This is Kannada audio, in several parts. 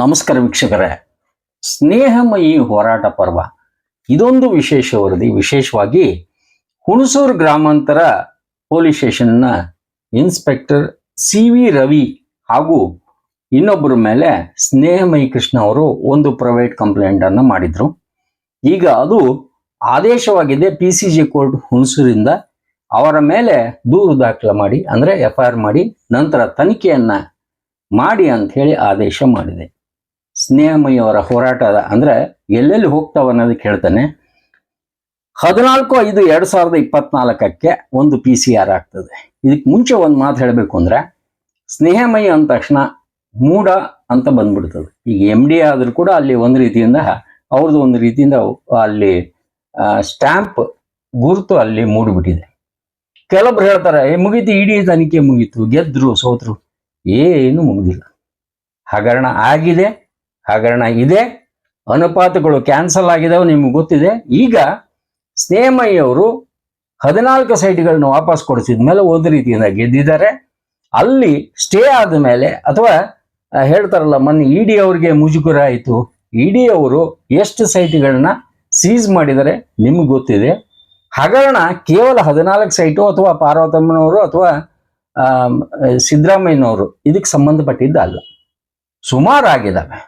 ನಮಸ್ಕಾರ ವೀಕ್ಷಕರೇ. ಸ್ನೇಹಮಯಿ ಹೋರಾಟ ಪರ್ವ. ಇದೊಂದು ವಿಶೇಷ ವರದಿ. ವಿಶೇಷವಾಗಿ ಹುಣಸೂರು ಗ್ರಾಮಾಂತರ ಪೊಲೀಸ್ ಸ್ಟೇಷನ್ನ ಇನ್ಸ್ಪೆಕ್ಟರ್ ಸಿ ವಿ ರವಿ ಹಾಗೂ ಇನ್ನೊಬ್ಬರ ಮೇಲೆ ಸ್ನೇಹಮಯಿ ಕೃಷ್ಣ ಅವರು ಒಂದು ಪ್ರೈವೇಟ್ ಕಂಪ್ಲೇಂಟ್ ಅನ್ನು ಮಾಡಿದ್ರು. ಈಗ ಅದು ಆದೇಶವಾಗಿದೆ ಪಿ ಸಿ ಜಿ ಕೋರ್ಟ್ ಹುಣಸೂರಿಂದ. ಅವರ ಮೇಲೆ ದೂರು ದಾಖಲೆ ಮಾಡಿ, ಅಂದರೆ ಎಫ್ ಆರ್ ಮಾಡಿ, ನಂತರ ತನಿಖೆಯನ್ನ ಮಾಡಿ ಅಂತ ಹೇಳಿ ಆದೇಶ ಮಾಡಿದೆ. ಸ್ನೇಹಮಯಿ ಅವರ ಹೋರಾಟದ ಅಂದ್ರೆ ಎಲ್ಲೆಲ್ಲಿ ಹೋಗ್ತಾವ ಅನ್ನೋದಕ್ಕೆ ಹೇಳ್ತಾನೆ ಹದಿನಾಲ್ಕು ಐದು ಎರಡ್ ಸಾವಿರದ ಇಪ್ಪತ್ನಾಲ್ಕಕ್ಕೆ ಒಂದು ಪಿ ಸಿ ಆರ್ ಆಗ್ತದೆ. ಇದಕ್ಕೆ ಮುಂಚೆ ಒಂದು ಮಾತು ಹೇಳಬೇಕು ಅಂದ್ರೆ, ಸ್ನೇಹಮಯಿ ಅಂದ ತಕ್ಷಣ ಮೂಡ ಅಂತ ಬಂದ್ಬಿಡ್ತದೆ. ಈಗ ಎಂ ಡಿ ಆದ್ರೂ ಕೂಡ ಅಲ್ಲಿ ಒಂದು ರೀತಿಯಿಂದ ಅವ್ರದ್ದು ಒಂದು ರೀತಿಯಿಂದ ಅಲ್ಲಿ ಸ್ಟ್ಯಾಂಪ್ ಗುರುತು ಅಲ್ಲಿ ಮೂಡಿಬಿಟ್ಟಿದೆ. ಕೆಲವೊಬ್ರು ಹೇಳ್ತಾರೆ, ಏ, ಮುಗೀತು, ಇಡೀ ತನಿಖೆ ಮುಗೀತು, ಗೆದ್ರು, ಸೋತ್ರು. ಏನು ಮುಗಿದಿಲ್ಲ. ಹಗರಣ ಆಗಿದೆ. ಹಗರಣ ಇದೆ. ಅನುಪಾತಗಳು ಕ್ಯಾನ್ಸಲ್ ಆಗಿದಾವೆ, ನಿಮ್ಗೆ ಗೊತ್ತಿದೆ. ಈಗ ಸ್ನೇಹಮಯ್ಯವರು ಹದಿನಾಲ್ಕು ಸೈಟ್ಗಳನ್ನ ವಾಪಸ್ ಕೊಡಿಸಿದ ಮೇಲೆ ಒಂದು ರೀತಿಯಿಂದ ಗೆದ್ದಿದ್ದಾರೆ. ಅಲ್ಲಿ ಸ್ಟೇ ಆದ ಮೇಲೆ ಅಥವಾ ಹೇಳ್ತಾರಲ್ಲ, ಮೊನ್ನೆ ಇ ಡಿ ಅವ್ರಿಗೆ ಮುಜುಗುರ ಆಯಿತು. ಇ ಡಿ ಅವರು ಎಷ್ಟು ಸೈಟ್ಗಳನ್ನ ಸೀಸ್ ಮಾಡಿದರೆ ನಿಮ್ಗೆ ಗೊತ್ತಿದೆ. ಹಗರಣ ಕೇವಲ ಹದಿನಾಲ್ಕು ಸೈಟು ಅಥವಾ ಪಾರ್ವತಮ್ಮನವರು ಅಥವಾ ಸಿದ್ದರಾಮಯ್ಯನವರು ಇದಕ್ಕೆ ಸಂಬಂಧಪಟ್ಟಿದ್ದ ಅಲ್ಲ ಸುಮಾರು ಆಗಿದ್ದಾವೆ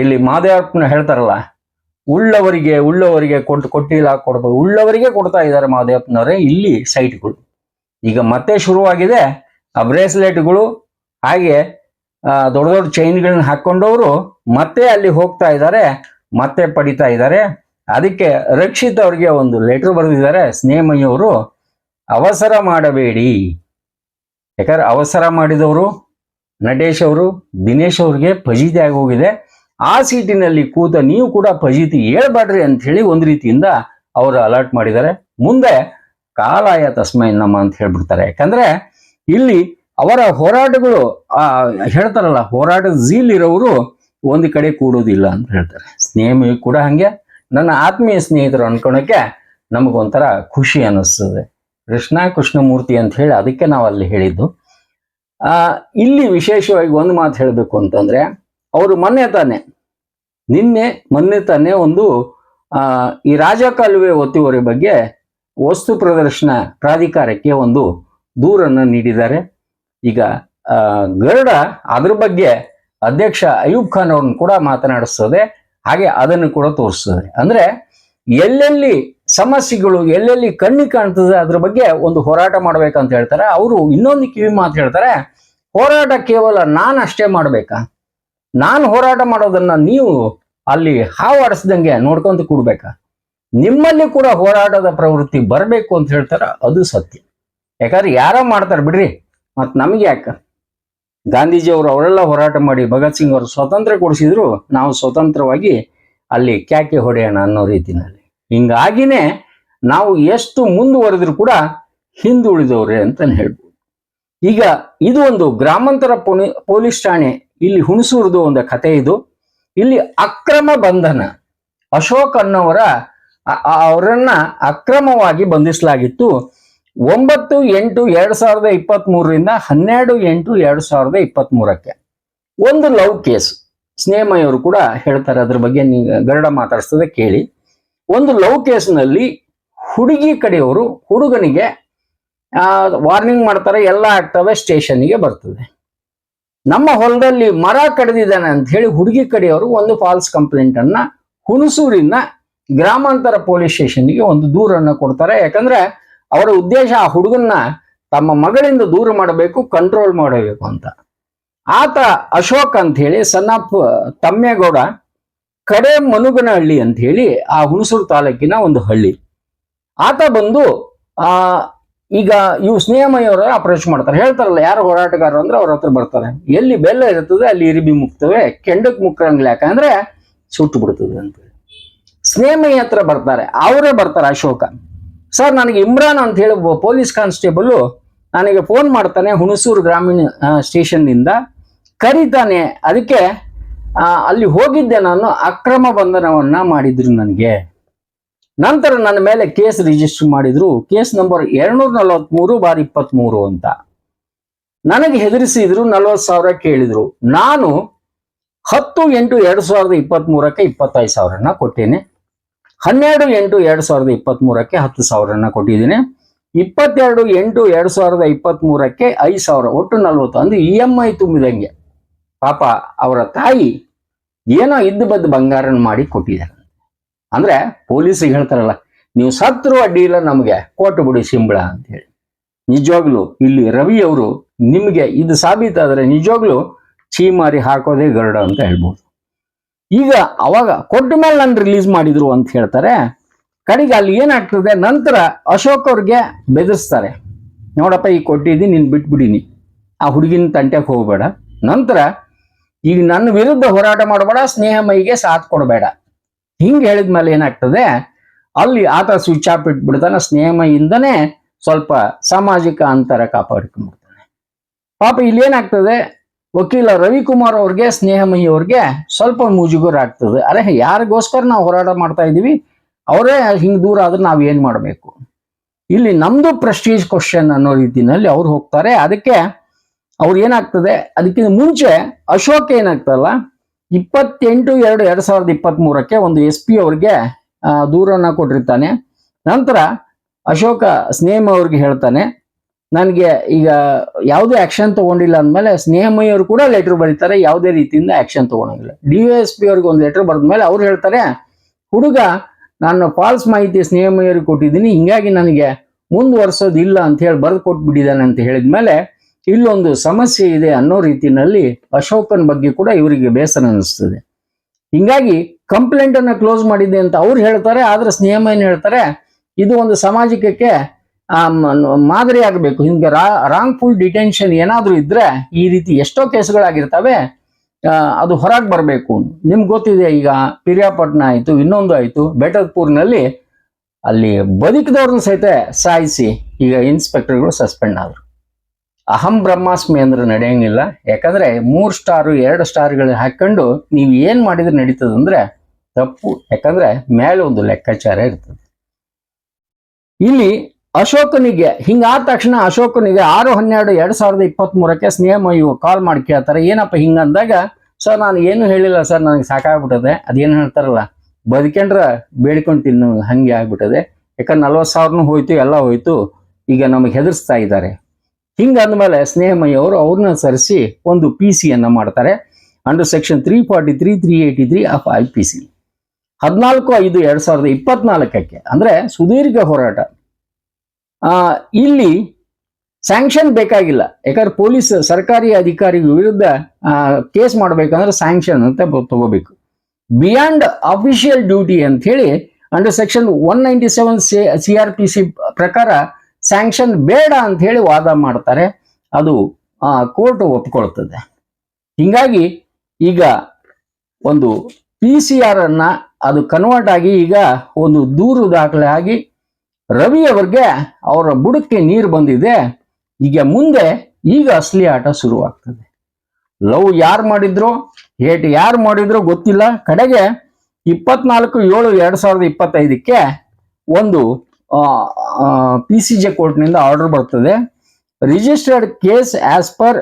ಇಲ್ಲಿ ಮಾದೇವಪ್ಪನ ಹೇಳ್ತಾರಲ್ಲ, ಉಳ್ಳವರಿಗೆ ಉಳ್ಳವರಿಗೆ ಕೊಟ್ಟು ಕೊಟ್ಟಿಲ್ಲ ಕೊಡ್ಬೋದು ಉಳ್ಳವರಿಗೆ ಕೊಡ್ತಾ ಇದ್ದಾರೆ ಮಾದೇವಪ್ಪನವರೇ, ಇಲ್ಲಿ ಸೈಟ್ಗಳು. ಈಗ ಮತ್ತೆ ಶುರುವಾಗಿದೆ, ಆ ಬ್ರೇಸ್ಲೆಟ್ಗಳು, ಹಾಗೆ ದೊಡ್ಡ ದೊಡ್ಡ ಚೈನ್ಗಳನ್ನ ಹಾಕೊಂಡವರು ಮತ್ತೆ ಅಲ್ಲಿ ಹೋಗ್ತಾ ಇದ್ದಾರೆ, ಮತ್ತೆ ಪಡಿತಾ ಇದ್ದಾರೆ. ಅದಕ್ಕೆ ರಕ್ಷಿತ್ ಅವ್ರಿಗೆ ಒಂದು ಲೆಟರ್ ಬರೆದಿದ್ದಾರೆ, ಸ್ನೇಹಮಯ್ಯವರು, ಅವಸರ ಮಾಡಬೇಡಿ. ಯಾಕಂದ್ರೆ ಅವಸರ ಮಾಡಿದವರು ನಟೇಶ್ ಅವರು, ದಿನೇಶ್ ಅವ್ರಿಗೆ ಫಜೀತಿ ಆಗಿ ಹೋಗಿದೆ. ಆ ಸೀಟಿನಲ್ಲಿ ಕೂತ ನೀವು ಕೂಡ ಫಜೀತಿ ಹೇಳ್ಬೇಡ್ರಿ ಅಂತ ಹೇಳಿ ಒಂದು ರೀತಿಯಿಂದ ಅವರು ಅಲರ್ಟ್ ಮಾಡಿದ್ದಾರೆ. ಮುಂದೆ ಕಾಲಾಯ ತಸ್ಮೈ ನಮ್ಮ ಅಂತ ಹೇಳ್ಬಿಡ್ತಾರೆ. ಯಾಕಂದ್ರೆ ಇಲ್ಲಿ ಅವರ ಹೋರಾಟಗಳು, ಆ, ಹೇಳ್ತಾರಲ್ಲ, ಹೋರಾಟದ ಝೀಲ್ ಇರೋರು ಒಂದು ಕಡೆ ಕೂಡೋದಿಲ್ಲ ಅಂತ ಹೇಳ್ತಾರೆ. ಸ್ನೇಹ ಕೂಡ ಹಂಗೆ. ನನ್ನ ಆತ್ಮೀಯ ಸ್ನೇಹಿತರು ಅನ್ಕೊಳಕ್ಕೆ ನಮಗೊಂಥರ ಖುಷಿ ಅನ್ನಿಸ್ತದೆ. ಕೃಷ್ಣ ಕೃಷ್ಣಮೂರ್ತಿ ಅಂತ ಹೇಳಿ ಅದಕ್ಕೆ ನಾವು ಅಲ್ಲಿ ಹೇಳಿದ್ದು ಇಲ್ಲಿ ವಿಶೇಷವಾಗಿ ಒಂದು ಮಾತು ಹೇಳಬೇಕು ಅಂತಂದ್ರೆ ಅವರು ಮೊನ್ನೆ ತಾನೆ, ನಿನ್ನೆ ಮೊನ್ನೆ ತಾನೆ ಒಂದು ಈ ರಾಜಕಾಲುವೆ ಒತ್ತುವರಿ ಬಗ್ಗೆ ವಸ್ತು ಪ್ರದರ್ಶನ ಪ್ರಾಧಿಕಾರಕ್ಕೆ ಒಂದು ದೂರನ್ನು ನೀಡಿದ್ದಾರೆ. ಈಗ ಗರುಡ ಅದ್ರ ಬಗ್ಗೆ ಅಧ್ಯಕ್ಷ ಅಯೂಬ್ ಖಾನ್ ಅವ್ರನ್ನ ಕೂಡ ಮಾತನಾಡಿಸ್ತದೆ, ಹಾಗೆ ಅದನ್ನು ಕೂಡ ತೋರಿಸ್ತದೆ. ಅಂದ್ರೆ ಎಲ್ಲೆಲ್ಲಿ ಸಮಸ್ಯೆಗಳು, ಎಲ್ಲೆಲ್ಲಿ ಕಣ್ಣಿ ಕಾಣ್ತದೆ ಅದ್ರ ಬಗ್ಗೆ ಒಂದು ಹೋರಾಟ ಮಾಡ್ಬೇಕಂತ ಹೇಳ್ತಾರೆ. ಅವರು ಇನ್ನೊಂದು ಕಿವಿ ಮಾತು ಹೇಳ್ತಾರೆ, ಹೋರಾಟ ಕೇವಲ ನಾನು ಅಷ್ಟೇ ಮಾಡ್ಬೇಕಾ? ನಾನು ಹೋರಾಟ ಮಾಡೋದನ್ನ ನೀವು ಅಲ್ಲಿ ಹಾವಾಡಿಸ್ದಂಗೆ ನೋಡ್ಕೊಂತ ಕೂಡ್ಬೇಕಾ? ನಿಮ್ಮಲ್ಲಿ ಕೂಡ ಹೋರಾಟದ ಪ್ರವೃತ್ತಿ ಬರಬೇಕು ಅಂತ ಹೇಳ್ತಾರ, ಅದು ಸತ್ಯ. ಯಾಕಂದ್ರೆ ಯಾರೋ ಮಾಡ್ತಾರೆ ಬಿಡ್ರಿ, ಮತ್ ನಮ್ಗೆ ಯಾಕ? ಗಾಂಧೀಜಿ ಅವರು ಅವರೆಲ್ಲ ಹೋರಾಟ ಮಾಡಿ ಭಗತ್ ಸಿಂಗ್ ಅವರು ಸ್ವತಂತ್ರ ಕೊಡಿಸಿದ್ರು, ನಾವು ಸ್ವತಂತ್ರವಾಗಿ ಅಲ್ಲಿ ಕ್ಯಾಕೆ ಹೊಡೆಯೋಣ ಅನ್ನೋ ರೀತಿನಲ್ಲಿ. ಹಿಂಗಾಗಿನೇ ನಾವು ಎಷ್ಟು ಮುಂದುವರೆದ್ರು ಕೂಡ ಹಿಂದುಳಿದವ್ರೆ ಅಂತ ಹೇಳ್ಬೋದು. ಈಗ ಇದು ಒಂದು ಗ್ರಾಮಾಂತರ ಪೊಲೀಸ್ ಠಾಣೆ ಇಲ್ಲಿ ಹುಣಸೂರ್ದು ಒಂದು ಕತೆ ಇದು. ಇಲ್ಲಿ ಅಕ್ರಮ ಬಂಧನ. ಅಶೋಕ್ ಅನ್ನೋವರ ಅವರನ್ನ ಅಕ್ರಮವಾಗಿ ಬಂಧಿಸಲಾಗಿತ್ತು. ಒಂಬತ್ತು ಎಂಟು ಎರಡು ಸಾವಿರದ ಇಪ್ಪತ್ತ್ ಮೂರರಿಂದ ಹನ್ನೆರಡು ಎಂಟು ಎರಡು ಸಾವಿರದ ಇಪ್ಪತ್ತ್ ಮೂರಕ್ಕೆ ಒಂದು ಲವ್ ಕೇಸ್. ಸ್ನೇಹಮಯವರು ಕೂಡ ಹೇಳ್ತಾರೆ ಅದ್ರ ಬಗ್ಗೆ ಗರಡ ಮಾತಾಡಿಸ್ತದೆ ಕೇಳಿ. ಒಂದು ಲವ್ ಕೇಸ್ನಲ್ಲಿ ಹುಡುಗಿ ಕಡೆಯವರು, ಹುಡುಗನಿಗೆ ವಾರ್ನಿಂಗ್ ಮಾಡ್ತಾರೆ, ಎಲ್ಲ ಆಗ್ತವೆ ಸ್ಟೇಷನ್ಗೆ ಬರ್ತದೆ. ನಮ್ಮ ಹೊಲದಲ್ಲಿ ಮರ ಕಡಿದಿದ್ದಾನೆ ಅಂತ ಹೇಳಿ ಹುಡುಗಿ ಕಡೆಯವರು ಒಂದು ಫಾಲ್ಸ್ ಕಂಪ್ಲೇಂಟ್ ಅನ್ನ ಹುಣಸೂರಿನ ಗ್ರಾಮಾಂತರ ಪೊಲೀಸ್ ಸ್ಟೇಷನ್ಗೆ ಒಂದು ದೂರನ್ನ ಕೊಡ್ತಾರೆ. ಯಾಕಂದ್ರೆ ಅವರ ಉದ್ದೇಶ ಆ ಹುಡುಗನ್ನ ತಮ್ಮ ಮಗಳಿಂದ ದೂರ ಮಾಡಬೇಕು ಕಂಟ್ರೋಲ್ ಮಾಡಬೇಕು ಅಂತ. ಆತ ಅಶೋಕ್ ಅಂತ ಹೇಳಿ ಸನ್ನಪ್ಪ ತಮ್ಮೇಗೌಡ ಕಡೆ ಮನುಗನಹಳ್ಳಿ ಅಂತ ಹೇಳಿ ಆ ಹುಣಸೂರು ತಾಲೂಕಿನ ಒಂದು ಹಳ್ಳಿ. ಆತ ಬಂದು ಆ ಈಗ ಇವು ಸ್ನೇಹಮಯವರು ಅಪ್ರೋಚ್ ಮಾಡ್ತಾರೆ. ಹೇಳ್ತಾರಲ್ಲ, ಯಾರು ಹೋರಾಟಗಾರರು ಅಂದ್ರೆ ಅವ್ರ ಹತ್ರ ಬರ್ತಾರೆ. ಎಲ್ಲಿ ಬೆಲ್ಲ ಇರ್ತದೆ ಅಲ್ಲಿ ಇರಿಬಿ ಮುಕ್ತವೆ ಕೆಂಡಕ್ಕೆ ಮುಕ್ಕಂಗಿಲ್ಲ ಯಾಕಂದ್ರೆ ಸುಟ್ಟು ಬಿಡ್ತದೆ ಅಂತ ಸ್ನೇಹಮಯ ಹತ್ರ ಬರ್ತಾರೆ, ಅವರೇ ಬರ್ತಾರೆ ಅಶೋಕ. ಸರ್, ನನಗೆ ಇಮ್ರಾನ್ ಅಂತ ಹೇಳಿ ಪೊಲೀಸ್ ಕಾನ್ಸ್ಟೇಬಲ್ ನನಗೆ ಫೋನ್ ಮಾಡ್ತಾನೆ, ಹುಣಸೂರು ಗ್ರಾಮೀಣ ಸ್ಟೇಷನ್ನಿಂದ. ಕರೀತಾನೆ, ಅದಕ್ಕೆ ಅಲ್ಲಿ ಹೋಗಿದ್ದೆ ನಾನು, ಅಕ್ರಮ ಬಂಧನವನ್ನ ಮಾಡಿದ್ರು ನನಗೆ. ನಂತರ ನನ್ನ ಮೇಲೆ ಕೇಸ್ ರಿಜಿಸ್ಟರ್ ಮಾಡಿದ್ರು. ಕೇಸ್ ನಂಬರ್ ಎರಡ್ನೂರ ನಲವತ್ಮೂರು ಬಾರ್ ಇಪ್ಪತ್ಮೂರು ಅಂತ. ನನಗೆ ಹೆದರಿಸಿದ್ರು ನಲ್ವತ್ತು ಸಾವಿರ ಕೇಳಿದ್ರು. ನಾನು ಹತ್ತು ಎಂಟು ಎರಡು ಸಾವಿರದ ಇಪ್ಪತ್ತ್ ಮೂರಕ್ಕೆ ಇಪ್ಪತ್ತೈದು ಸಾವಿರನ ಕೊಟ್ಟೇನೆ. ಹನ್ನೆರಡು ಎಂಟು ಎರಡು ಸಾವಿರದ ಇಪ್ಪತ್ತ್ ಮೂರಕ್ಕೆ ಹತ್ತು ಸಾವಿರನ ಕೊಟ್ಟಿದ್ದೀನಿ. ಇಪ್ಪತ್ತೆರಡು ಎಂಟು ಎರಡು ಸಾವಿರದ ಇಪ್ಪತ್ತ್ ಮೂರಕ್ಕೆ ಐದು ಸಾವಿರ, ಒಟ್ಟು ನಲ್ವತ್ತು. ಅಂದ್ರೆ ಇ ಎಂ ಐ ತುಂಬಿದಂಗೆ. ಪಾಪ ಅವರ ತಾಯಿ ಏನೋ ಇದ್ದು ಬದ್ದು ಬಂಗಾರನ ಮಾಡಿ ಕೊಟ್ಟಿದ್ದಾರೆ. ಅಂದ್ರೆ ಪೊಲೀಸಿಗೆ ಹೇಳ್ತಾರಲ್ಲ, ನೀವು ಸತ್ರು ಅಡ್ಡಿ ಇಲ್ಲ ನಮಗೆ ಕೊಟ್ಟು ಬಿಡಿ ಸಿಂಬಳ ಅಂತ ಹೇಳಿ. ನಿಜವಾಗ್ಲು ಇಲ್ಲಿ ರವಿ ಅವರು ನಿಮಗೆ ಇದು ಸಾಬೀತಾದ್ರೆ ನಿಜವಾಗ್ಲು ಚೀಮಾರಿ ಹಾಕೋದೇ ಗರುಡ ಅಂತ ಹೇಳ್ಬೋದು. ಈಗ ಅವಾಗ ಕೊಟ್ಟ ಮೇಲೆ ನಾನು ರಿಲೀಸ್ ಮಾಡಿದ್ರು ಅಂತ ಹೇಳ್ತಾರೆ ಕಡೆಗೆ ಅಲ್ಲಿ ಏನಾಗ್ತದೆ, ನಂತರ ಅಶೋಕ್ ಅವ್ರಿಗೆ ಬೆದರಿಸ್ತಾರೆ. ನೋಡಪ್ಪ ಈಗ ಕೊಟ್ಟಿದ್ದೀನಿ, ನೀನು ಬಿಟ್ಬಿಡೀನಿ. ಆ ಹುಡುಗಿನ ತಂಟೆಗೆ ಹೋಗಬೇಡ. ನಂತರ ಈಗ ನನ್ನ ವಿರುದ್ಧ ಹೋರಾಟ ಮಾಡಬೇಡ ಸ್ನೇಹಮಯಿಗೆ ಸಾಥ್ ಕೊಡಬೇಡ. ಹಿಂಗೆ ಹೇಳಿದ್ಮೇಲೆ ಏನಾಗ್ತದೆ? ಅಲ್ಲಿ ಆತ ಸ್ವಿಚ್ ಆಫ್ ಇಟ್ಬಿಡ್ತಾನೆ, ಸ್ನೇಹಮಯಿಂದನೇ ಸ್ವಲ್ಪ ಸಾಮಾಜಿಕ ಅಂತರ ಕಾಪಾಡಿಕೊಂಡ್ಬಿಡ್ತಾನೆ. ಪಾಪ ಇಲ್ಲಿ ಏನಾಗ್ತದೆ? ವಕೀಲ ರವಿಕುಮಾರ್ ಅವ್ರಿಗೆ, ಸ್ನೇಹಮಯಿ ಅವ್ರಿಗೆ ಸ್ವಲ್ಪ ಮುಜುಗರ ಆಗ್ತದೆ. ಅರೆ, ಯಾರಿಗೋಸ್ಕರ ನಾವು ಹೋರಾಟ ಮಾಡ್ತಾ ಇದೀವಿ ಅವರೇ ಹಿಂಗ್ ದೂರ ಆದ್ರೆ ನಾವು ಏನು ಮಾಡ್ಬೇಕು? ಇಲ್ಲಿ ನಮ್ದು ಪ್ರೆಸ್ಟೀಜ್ ಕ್ವಶನ್ ಅನ್ನೋ ರೀತಿಯಲ್ಲಿ ಅವ್ರು ಹೋಗ್ತಾರೆ. ಅದಕ್ಕೆ ಅವ್ರು ಏನಾಗ್ತದೆ? ಅದಕ್ಕಿಂತ ಮುಂಚೆ ಅಶೋಕ್ ಏನಾಗ್ತದಲ್ಲ ಇಪ್ಪತ್ತೆಂಟು ಎರಡು ಎರಡ್ ಸಾವಿರದ ಇಪ್ಪತ್ತ್ ಮೂರಕ್ಕೆ ಒಂದು ಎಸ್ ಪಿ ಅವ್ರಿಗೆ ದೂರನ್ನು ಕೊಟ್ಟಿರ್ತಾನೆ. ನಂತರ ಅಶೋಕ ಸ್ನೇಹಮ್ ಅವ್ರಿಗೆ ಹೇಳ್ತಾನೆ, ನನಗೆ ಈಗ ಯಾವುದೇ ಆ್ಯಕ್ಷನ್ ತಗೊಂಡಿಲ್ಲ ಅಂದಮೇಲೆ ಸ್ನೇಹಮಯ್ಯವರು ಕೂಡ ಲೆಟ್ರ್ ಬರೀತಾರೆ, ಯಾವುದೇ ರೀತಿಯಿಂದ ಆ್ಯಕ್ಷನ್ ತೊಗೊಳಂಗಿಲ್ಲ ಡಿ ಎಸ್ ಪಿ ಅವ್ರಿಗೆ ಒಂದು ಲೆಟರ್ ಬರೆದ್ಮೇಲೆ ಅವ್ರು ಹೇಳ್ತಾರೆ, ಹುಡುಗ, ನಾನು ಫಾಲ್ಸ್ ಮಾಹಿತಿ ಸ್ನೇಹಮಯ್ಯವ್ರಿಗೆ ಕೊಟ್ಟಿದ್ದೀನಿ, ಹಿಂಗಾಗಿ ನನಗೆ ಮುಂದುವರ್ಸೋದಿಲ್ಲ ಅಂತ ಹೇಳಿ ಬರೆದು ಕೊಟ್ಬಿಟ್ಟಿದ್ದಾನೆ ಅಂತ ಹೇಳಿದ್ಮೇಲೆ ಇಲ್ಲೊಂದು ಸಮಸ್ಯೆ ಇದೆ ಅನ್ನೋ ರೀತಿನಲ್ಲಿ ಅಶೋಕನ್ ಬಗ್ಗೆ ಕೂಡ ಇವರಿಗೆ ಬೇಸರ ಅನಿಸ್ತದೆ. ಹಿಂಗಾಗಿ ಕಂಪ್ಲೇಂಟ್ ಅನ್ನ ಕ್ಲೋಸ್ ಮಾಡಿದೆ ಅಂತ ಅವ್ರು ಹೇಳ್ತಾರೆ, ಆದ್ರೆ ಏನು ಹೇಳ್ತಾರೆ, ಇದು ಒಂದು ಸಮಾಜಕ್ಕೆ ಮಾದರಿ ಆಗಬೇಕು. ಹಿಂಗೆ ರಾಂಗ್ ಫುಲ್ ಡಿಟೆನ್ಷನ್ ಏನಾದರೂ ಇದ್ರೆ ಈ ರೀತಿ ಎಷ್ಟೋ ಕೇಸ್ಗಳಾಗಿರ್ತವೆ ಅದು ಹೊರಗೆ ಬರಬೇಕು. ನಿಮ್ಗೆ ಗೊತ್ತಿದೆ, ಈಗ ಪಿರಿಯಾಪಟ್ನ ಆಯಿತು, ಇನ್ನೊಂದು ಆಯಿತು ಬೆಟ್ಟದಪುರ್ನಲ್ಲಿ ಅಲ್ಲಿ ಬದುಕಿದವ್ರನ್ನ ಸಹಿತ ಸಾಯಿಸಿ ಈಗ ಇನ್ಸ್ಪೆಕ್ಟರ್ಗಳು ಸಸ್ಪೆಂಡ್ ಆದ್ರು. ಅಹಂ ಬ್ರಹ್ಮಾಸ್ಮಿ ಅಂದ್ರೆ ನಡೆಯಂಗಿಲ್ಲ. ಯಾಕಂದ್ರೆ ಮೂರು ಸ್ಟಾರು, ಎರಡು ಸ್ಟಾರ್ಗಳು ಹಾಕೊಂಡು ನೀವು ಏನು ಮಾಡಿದ್ರೆ ನಡೀತದಂದ್ರೆ ತಪ್ಪು. ಯಾಕಂದ್ರೆ ಮೇಲೆ ಒಂದು ಲೆಕ್ಕಾಚಾರ ಇರ್ತದೆ. ಇಲ್ಲಿ ಅಶೋಕನಿಗೆ ಹಿಂಗಾದ ತಕ್ಷಣ ಅಶೋಕನಿಗೆ ಆರು, ಹನ್ನೆರಡು, ಎರಡ್ ಸಾವಿರದ ಇಪ್ಪತ್ತ್ ಮೂರಕ್ಕೆ ಇವು ಕಾಲ್ ಮಾಡಿ ಕೇಳ್ತಾರೆ. ಏನಪ್ಪ ಹಿಂಗಂದಾಗ ಸರ್, ನಾನು ಏನು ಹೇಳಿಲ್ಲ, ಸರ್, ನನಗೆ ಸಾಕಾಗ್ಬಿಟ್ಟದೆ. ಅದೇನು ಹೇಳ್ತಾರಲ್ಲ ಬದುಕೊಂಡ್ರ ಬೇಡ್ಕೊಂಡು ತಿನ್ನು, ಹಂಗೆ ಆಗ್ಬಿಟ್ಟದೆ. ಯಾಕಂದ್ರೆ ನಲ್ವತ್ತು ಸಾವಿರನೂ ಹೋಯ್ತು, ಎಲ್ಲ ಹೋಯ್ತು. ಈಗ ನಮಗೆ ಹೆದರ್ಸ್ತಾ ಇದ್ದಾರೆ. ಹಿಂಗ ಅಂದಮೇಲೆ ಸ್ನೇಹಮಯ್ಯ ಅವರು ಅವ್ರನ್ನ ಸರಿಸಿ ಒಂದು ಪಿ ಸಿಯನ್ನು ಮಾಡ್ತಾರೆ. Under section three forty three three eighty three of I P C ಹದಿನಾಲ್ಕು ಐದು ಎರಡ್ ಸಾವಿರದ ಇಪ್ಪತ್ನಾಲ್ಕಕ್ಕೆ ಅಂದ್ರೆ ಸುದೀರ್ಘ ಹೋರಾಟ. ಇಲ್ಲಿ ಸ್ಯಾಂಕ್ಷನ್ ಬೇಕಾಗಿಲ್ಲ. ಯಾಕಂದ್ರೆ ಪೊಲೀಸ್, ಸರ್ಕಾರಿ ಅಧಿಕಾರಿ ವಿರುದ್ಧ ಕೇಸ್ ಮಾಡಬೇಕಂದ್ರೆ ಸ್ಯಾಂಕ್ಷನ್ ಅಂತ ತಗೋಬೇಕು. ಬಿಯಾಂಡ್ ಅಫಿಷಿಯಲ್ ಡ್ಯೂಟಿ ಅಂತ ಹೇಳಿ under section one ninety seven C R P C ಪ್ರಕಾರ ಸ್ಯಾಂಕ್ಷನ್ ಬೇಡ ಅಂತ ಹೇಳಿ ವಾದ ಮಾಡ್ತಾರೆ. ಅದು ಕೋರ್ಟ್ ಒಪ್ಕೊಳ್ತದೆ. ಹಿಂಗಾಗಿ ಈಗ ಒಂದು ಪಿ ಸಿ ಆರ್ ಅನ್ನ ಅದು ಕನ್ವರ್ಟ್ ಆಗಿ ಈಗ ಒಂದು ದೂರು ದಾಖಲೆ ಆಗಿ ರವಿ ಅವ್ರಿಗೆ ಅವರ ಬುಡಕ್ಕೆ ನೀರು ಬಂದಿದೆ. ಈಗ ಮುಂದೆ ಈಗ ಅಸಲಿ ಆಟ ಶುರುವಾಗ್ತದೆ. ಲವ್ ಯಾರು ಮಾಡಿದ್ರು, ಹೇಟ್ ಯಾರು ಮಾಡಿದ್ರು ಗೊತ್ತಿಲ್ಲ. ಕಡೆಗೆ ಇಪ್ಪತ್ನಾಲ್ಕು ಏಳು ಎರಡು ಸಾವಿರದ ಇಪ್ಪತ್ತೈದಕ್ಕೆ ಒಂದು ಪಿ ಸಿ ಜೆ ಕೋರ್ಟ್ನಿಂದ ಆರ್ಡರ್ ಬರ್ತದೆ. Registered case as per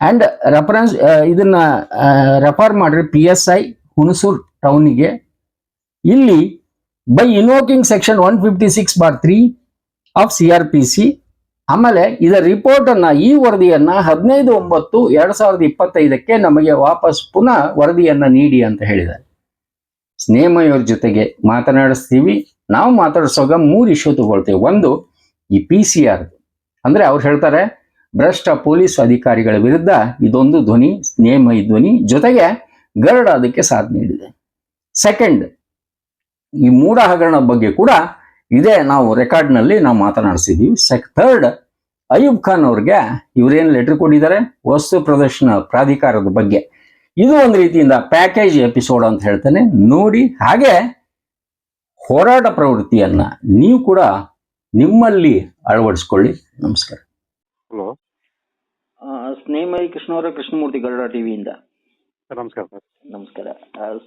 and reference ಇದನ್ನ ರೆಫರ್ ಮಾಡಿರಿ ಪಿ ಎಸ್ ಐ ಹುಣಸೂರ್ ಟೌನಿಗೆ ಇಲ್ಲಿ by invoking section one fifty six bar three of C R P C ಆಮೇಲೆ ಇದರ ರಿಪೋರ್ಟನ್ನು ಈ ವರದಿಯನ್ನು ಹದಿನೈದು ಒಂಬತ್ತು ಎರಡು ಸಾವಿರದ ಇಪ್ಪತ್ತೈದಕ್ಕೆ ನಮಗೆ ವಾಪಸ್ ಪುನಃ ವರದಿಯನ್ನು ನೀಡಿ ಅಂತ ಹೇಳಿದ್ದಾರೆ. ಸ್ನೇಹಮಯ್ಯವ್ರ ಜೊತೆಗೆ ಮಾತನಾಡಿಸ್ತೀವಿ. ನಾವು ಮಾತಾಡಿಸುವಾಗ ಮೂರು ಇಶ್ಯೂ ತಗೊಳ್ತೀವಿ. ಒಂದು, ಈ ಪಿ ಸಿ ಆರ್ ಅಂದ್ರೆ ಅವ್ರು ಹೇಳ್ತಾರೆ, ಭ್ರಷ್ಟ ಪೊಲೀಸ್ ಅಧಿಕಾರಿಗಳ ವಿರುದ್ಧ ಇದೊಂದು ಧ್ವನಿ ನೇಮೈ ಧ್ವನಿ ಜೊತೆಗೆ ಗರಡ ಅದಕ್ಕೆ ಸಾಥ್ ನೀಡಿದೆ. ಸೆಕೆಂಡ್ ಈ ಮೂಢ ಹಗರಣ ಬಗ್ಗೆ ಕೂಡ ಇದೇ ನಾವು ರೆಕಾರ್ಡ್ನಲ್ಲಿ ನಾವು ಮಾತನಾಡಿಸಿದ್ದೀವಿ ಸೆಕ್ ಥರ್ಡ್ ಅಯೂಬ್ ಖಾನ್ ಅವ್ರಿಗೆ ಇವ್ರೇನು ಲೆಟರ್ ಕೊಟ್ಟಿದ್ದಾರೆ? ವಸ್ತು ಪ್ರದರ್ಶನ ಪ್ರಾಧಿಕಾರದ ಬಗ್ಗೆ. ಇದು ಒಂದು ರೀತಿಯಿಂದ ಪ್ಯಾಕೇಜ್ ಎಪಿಸೋಡ್ ಅಂತ ಹೇಳ್ತೇನೆ. ನೋಡಿ ಹಾಗೆ ಹೋರಾಟ ಪ್ರವೃತ್ತಿಯನ್ನ ನೀವು ಕೂಡ ನಿಮ್ಮಲ್ಲಿ ಅಳವಡಿಸ್ಕೊಳ್ಳಿ. ನಮಸ್ಕಾರ. ಹಲೋ. ಸ್ನೇಹಮಯಿ ಕೃಷ್ಣವರ ಕೃಷ್ಣಮೂರ್ತಿ ಗರುಡ ಟಿವಿಯಿಂದ. ಸರ್ ನಮಸ್ಕಾರ ಸರ್. ನಮಸ್ಕಾರ.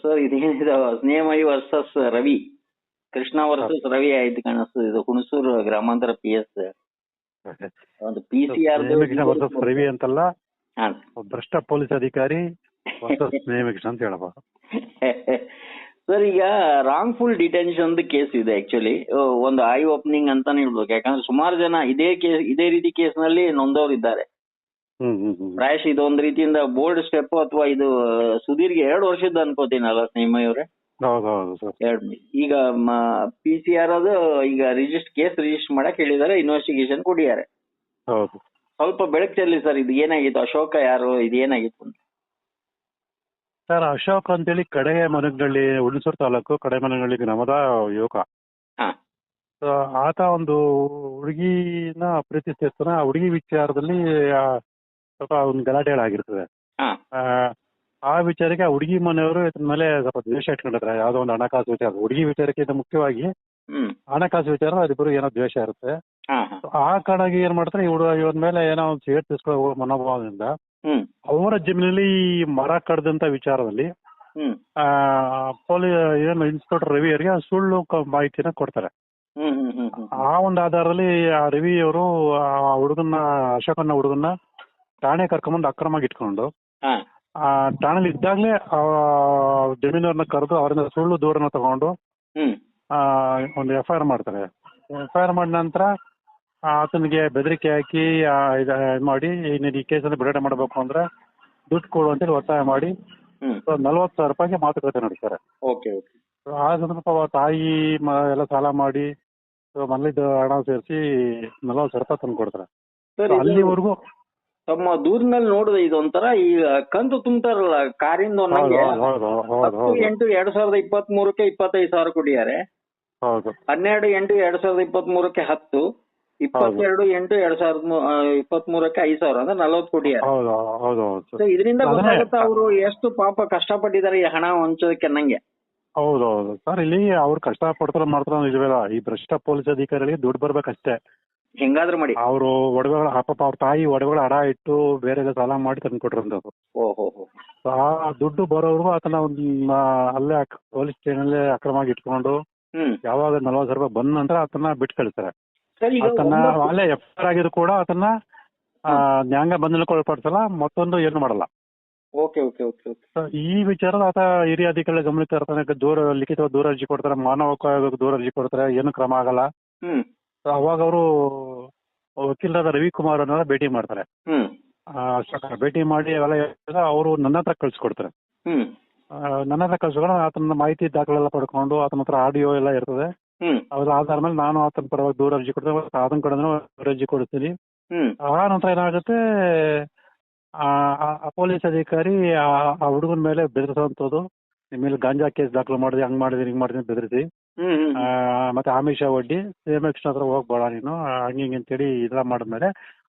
ಸರ್ ಇದೇನಿದೆ ಸ್ನೇಹಮಯಿ ವರ್ಸಸ್ ರವಿ. ಕೃಷ್ಣ ವರ್ಸಸ್ ರವಿ ಆಯ್ತು ಕಾಣಿಸ್ತದೆ ಇದು ಹುಣಸೂರು ಗ್ರಾಮಾಂತರ ಪಿ ಎಸ್ ಒಂದು P C R versus Ravi ಅಂತಲ್ಲ ಭ್ರಷ್ಟ ಪೊಲೀಸ್ ಅಧಿಕಾರಿ ಹೊಸ ಅಂತ ಸರ್ ಈಗ ರಾಂಗ್ ಫುಲ್ ಡಿಟೆನ್ಷನ್ ಕೇಸ್ ಇದೆ ಆಕ್ಚುಲಿ ಒಂದು ಐ ಓಪನಿಂಗ್ ಅಂತಾನೆ ಹೇಳ್ಬೇಕು ಯಾಕಂದ್ರೆ ಸುಮಾರು ಜನ ಇದೇ ಕೇಸ್ ಇದೇ ರೀತಿ ಕೇಸ್ನಲ್ಲಿ ನೊಂದವರು ಇದ್ದಾರೆ ಪ್ರಾಯಶ್ ಇದು ಒಂದ್ ರೀತಿಯಿಂದ ಬೋಲ್ಡ್ ಸ್ಟೆಪ್ ಅಥವಾ ಇದು ಸುದೀರ್ಘ ಎರಡು ವರ್ಷದ ಅನ್ಕೋತೀನಲ್ಲ ಸ್ನೇಹ ಎರಡು ಈಗ ಪಿ ಸಿ ಆರ್ ಅದು ಈಗ ರಿಜಿಸ್ಟರ್ ಕೇಸ್ ರಿಜಿಸ್ಟರ್ ಮಾಡಕ್ ಹೇಳಿದ್ದಾರೆ. ಇನ್ವೆಸ್ಟಿಗೇಷನ್ ಕೊಟ್ಟಿದ್ದಾರೆ. ಹೌದು. ಸ್ವಲ್ಪ ಬೆಳಕು ಚೆಲ್ಲಿ ಸರ್ ಇದು ಏನಾಗಿತ್ತು? ಅಶೋಕ ಯಾರು? ಇದು ಏನಾಗಿತ್ತು ಅಂತ. ಸರ್ ಅಶೋಕ್ ಅಂತೇಳಿ ಕಡೆ ಮನಗಳ್ಳಿ ಹುಣಸೂರು ತಾಲೂಕು ಕಡೆ ಮನಗಳ್ಳಿ ಗ್ರಾಮದ ಯುವಕ. ಹಾ. So, ಆತ ಒಂದು ಹುಡುಗಿನ ಪ್ರೀತಿಸ್ತಿರ್ತಾನೆ ಆ ಹುಡುಗಿ ವಿಚಾರದಲ್ಲಿ ಆ, ಸ್ವಲ್ಪ ಒಂದು ಗಲಾಟೆಗಳಾಗಿರ್ತದೆ ಹಾ. ಆ, ಆ ವಿಚಾರಕ್ಕೆ ಆ ಹುಡುಗಿ ಮನೆಯವರು ಇದ್ರ ಮೇಲೆ ಸ್ವಲ್ಪ ದ್ವೇಷ ಇಟ್ಕೊಂಡಿರ್ತಾರೆ ಯಾವ್ದೋ ಒಂದು ಹಣಕಾಸು ವಿಚಾರ ಹುಡುಗಿ ವಿಚಾರಕ್ಕಿಂತ ಮುಖ್ಯವಾಗಿ ಹ್ಮ್. ಹಣಕಾಸು ವಿಚಾರ ಅದಿಬ್ಬರು ಏನೋ ದ್ವೇಷ ಇರುತ್ತೆ. ಹಾ ಹಾ. So, ಆ ಕಾರಣಾಗಿ ಏನ್ ಮಾಡ್ತಾರೆ ಇವ್ರು ಇವನ್ ಮೇಲೆ ಏನೋ ಒಂದು ಸೇರ್ತಿಸ್ಕೊಳ್ಳೋ ಮನೋಭಾವದಿಂದ ಅವರ ಜಮೀನಲ್ಲಿ ಈ ಮರ ಕಡ್ದಂತ ವಿಚಾರದಲ್ಲಿ ಪೊಲೀಸ್ ಏನು ಇನ್ಸ್ಪೆಕ್ಟರ್ ರವಿ ಅವರಿಗೆ ಸುಳ್ಳು ಮಾಹಿತಿನ ಕೊಡ್ತಾರೆ. ಆ ಒಂದು ಆಧಾರದಲ್ಲಿ ಆ ರವಿ ಅವರು ಆ ಹುಡುಗನ್ನ ಅಶೋಕನ್ನ ಹುಡುಗನ್ನ ಠಾಣೆ ಕರ್ಕೊಂಬಂದು ಅಕ್ರಮವಾಗಿ ಇಟ್ಕೊಂಡು ಆ ಠಾಣೆಲಿ ಇದ್ದಾಗಲೇ ಜಮೀನವ್ರನ್ನ ಕರೆದು ಅವರಿಂದ ಸುಳ್ಳು ದೂರನ ತಗೊಂಡು ಆ, ಒಂದು ಎಫ್ ಐ ಆರ್ ಮಾಡ್ತಾರೆ. ಎಫ್ ಐ ಆರ್ ಮಾಡಿದ ನಂತರ ಆತನಿಗೆ ಬೆದರಿಕೆ ಹಾಕಿ ಆ, ಇದ್ ಮಾಡಿ ನೀನು ಈ ಕೇಸಲ್ಲಿ ಬಿಡುಗಡೆ ಮಾಡಬೇಕು ಅಂದ್ರೆ ದುಡ್ಡು ಕೊಡು ಅಂತೇಳಿ ಒತ್ತಾಯ ಮಾಡಿ ಹ್ಮ್. ನಲ್ವತ್ತು ಸಾವಿರ ರೂಪಾಯಿಗೆ ಮಾತುಕತೆ ನಡೆಸ್ತಾರೆ. Okay okay. ಆ ಸಂದರ್ಭ ತಾಯಿ ಮ- ಎಲ್ಲ ಸಾಲ ಮಾಡಿ ಮನೇಲಿದ್ದ ಹಣ ಸೇರಿಸಿ ನಲ್ವತ್ತು ಸಾವಿರ ರೂಪಾಯಿ ತಂದು ಕೊಡ್ತಾರೆ. ಸರ್ ಅಲ್ಲಿವರೆಗೂ ತಮ್ಮ ದೂರಿನಲ್ಲಿ ನೋಡಿದ್ರೆ ಇದೊಂಥರ ಈ ಕಂತು ತುಂಬ್ತಾರಲ್ಲ ಕಾರಿಂದ ಹೌದು ನಂಗೆ ಹೌದು ಹೌದು ಹತ್ತು ಹೌದು. ಎಂಟು ಎರಡ್ ಸಾವಿರದ ಇಪ್ಪತ್ತ್ ಮೂರಕ್ಕೆ ಇಪ್ಪತ್ತೈದು ಸಾವಿರ ಕೊಟ್ಟಿದ್ದಾರೆ ಹೌದು. ಹನ್ನೆರಡು ಎಂಟು ಎರಡ್ ಸಾವಿರದ ಇಪ್ಪತ್ತ್ ಮೂರಕ್ಕೆ ಹತ್ತು. ಇಪ್ಪತ್ತೆರಡು ಎಂಟು ಎರಡ್ ಸಾವಿರದ ಇಪ್ಪತ್ತ್ ಮೂರಕ್ಕೆ ಐದು ಸಾವಿರ ಅಂದ್ರೆ ನಲವತ್ತು ಕೋಟಿ ಇದರಿಂದ ಗೊತ್ತಾಗುತ್ತೆ ಅವರು ಎಷ್ಟು ಪಾಪ ಕಷ್ಟಪಟ್ಟಿದ್ದಾರೆ ಈ ಹಣ ಹಂಚೋದಕ್ಕೆ ನಂಗೆ. ಹೌದು ಹೌದು. ಸರ್ ಇಲ್ಲಿ ಅವ್ರು ಕಷ್ಟ ಪಡ್ತಾರ ಮಾಡ್ತಾರ ಈ ಭ್ರಷ್ಟ ಪೊಲೀಸ್ ಅಧಿಕಾರಿಗಳಿಗೆ ದುಡ್ಡು ಬರ್ಬೇಕಷ್ಟೇ. ಹೆಂಗಾದ್ರೂ ಮಾಡಿ. ಅವರು ಒಡವೆಗಳ ಪಾಪ ಅವ್ರ ತಾಯಿ ಒಡವೆಗಳ ಅಡ ಇಟ್ಟು ಬೇರೆ ಎಲ್ಲ ಸಾಲ ಮಾಡಿ ತಂದು ಕೊಟ್ಟಿರೋದು ಆ ದುಡ್ಡು ಬರೋವ್ರು ಆತನ ಒಂದು ಅಲ್ಲೇ ಪೊಲೀಸ್ ಸ್ಟೇಷನ್ ಅಲ್ಲೇ ಅಕ್ರಮವಾಗಿ ಇಟ್ಕೊಂಡು ಯಾವಾಗ ನಲ್ವತ್ತು ಸಾವಿರ ರೂಪಾಯಿ ಬಂದ ನಂತರ ಆತನ ಬಿಟ್ಟು ಕಳಿಸ್ತಾರೆ. ಆತನ ಅಲ್ಲೇ ಎಫ್ ಆರ್ ಆಗಿದ್ರು ಕೂಡ ಅದನ್ನ ಆ, ನ್ಯಾಯಾಂಗ ಬಂಧನಕ್ಕೆ ಒಳಪಡಿಸಲ್ಲ ಮತ್ತೊಂದು ಏನು ಮಾಡಲ್ಲ. Okay okay okay okay. ಈ ವಿಚಾರದ ಆತ ಹಿರಿಯ ಅಧಿಕಾರಿಗಳ ಗಮನಕ್ಕೆ ತರ್ತಾನೆ ದೂರ ಲಿಖಿತ ದೂರ ಅರ್ಜಿ ಕೊಡ್ತಾರೆ ಮಾನವ ಆಯೋಗಕ್ಕೆ ದೂರ ಅರ್ಜಿ ಕೊಡ್ತಾರೆ ಏನು ಕ್ರಮ ಆಗಲ್ಲ. ಅವಾಗ ಅವರು ವಕೀಲರಾದ ರವಿಕುಮಾರ್ ಅನ್ನೆಲ್ಲ ಭೇಟಿ ಮಾಡ್ತಾರೆ. ಭೇಟಿ ಮಾಡಿ ಅವೆಲ್ಲ ಅವರು ನನ್ನ ಹತ್ರ ಕಳ್ಸಿಕೊಡ್ತಾರೆ. ನನ್ನ ಹತ್ರ ಕಳ್ಸಿಕೊಂಡು ಆತನ ಮಾಹಿತಿ ದಾಖಲೆಲ್ಲ ಪಡ್ಕೊಂಡು ಆತನ ಹತ್ರ ಆಡಿಯೋ ಎಲ್ಲ ಇರ್ತದೆ. ಹ್ಮ್. ಆಧಾರ್ ಮೇಲೆ ನಾನು ಆತನ ಪರವಾಗಿ ದೂರ ಅರ್ಜಿ ಕೊಡ್ತೇನೆ ಆತನ ಕಡೆ ದೂರ ಅರ್ಜಿ ಕೊಡ್ತೀನಿ. ಆ ನಂತರ ಏನಾಗುತ್ತೆ ಆ ಪೊಲೀಸ್ ಅಧಿಕಾರಿ ಆ ಹುಡುಗನ ಮೇಲೆ ಬೆದರಿಸುವಂತದ್ದು ನಿಮ್ಮ ಮೇಲೆ ಗಾಂಜಾ ಕೇಸ್ ದಾಖಲು ಮಾಡಿದೆ ಹಂಗ್ ಮಾಡಿದೆ ಹಿಂಗ್ ಮಾಡಿದೆ ಬೆದರಿಸಿ ಹ್ಮ್ ಆ, ಮತ್ತೆ ಆಮಿಷ ಒಡ್ಡಿ ಸೇಮೆಕ್ಸ್ ಹತ್ರ ಹೋಗ್ಬೇಡ ನೀನು ಹಂಗೆ ಹಿಂಗೆ ಅಂತೇಳಿ ಇದೆಲ್ಲ ಮಾಡಿದ್ಮೇಲೆ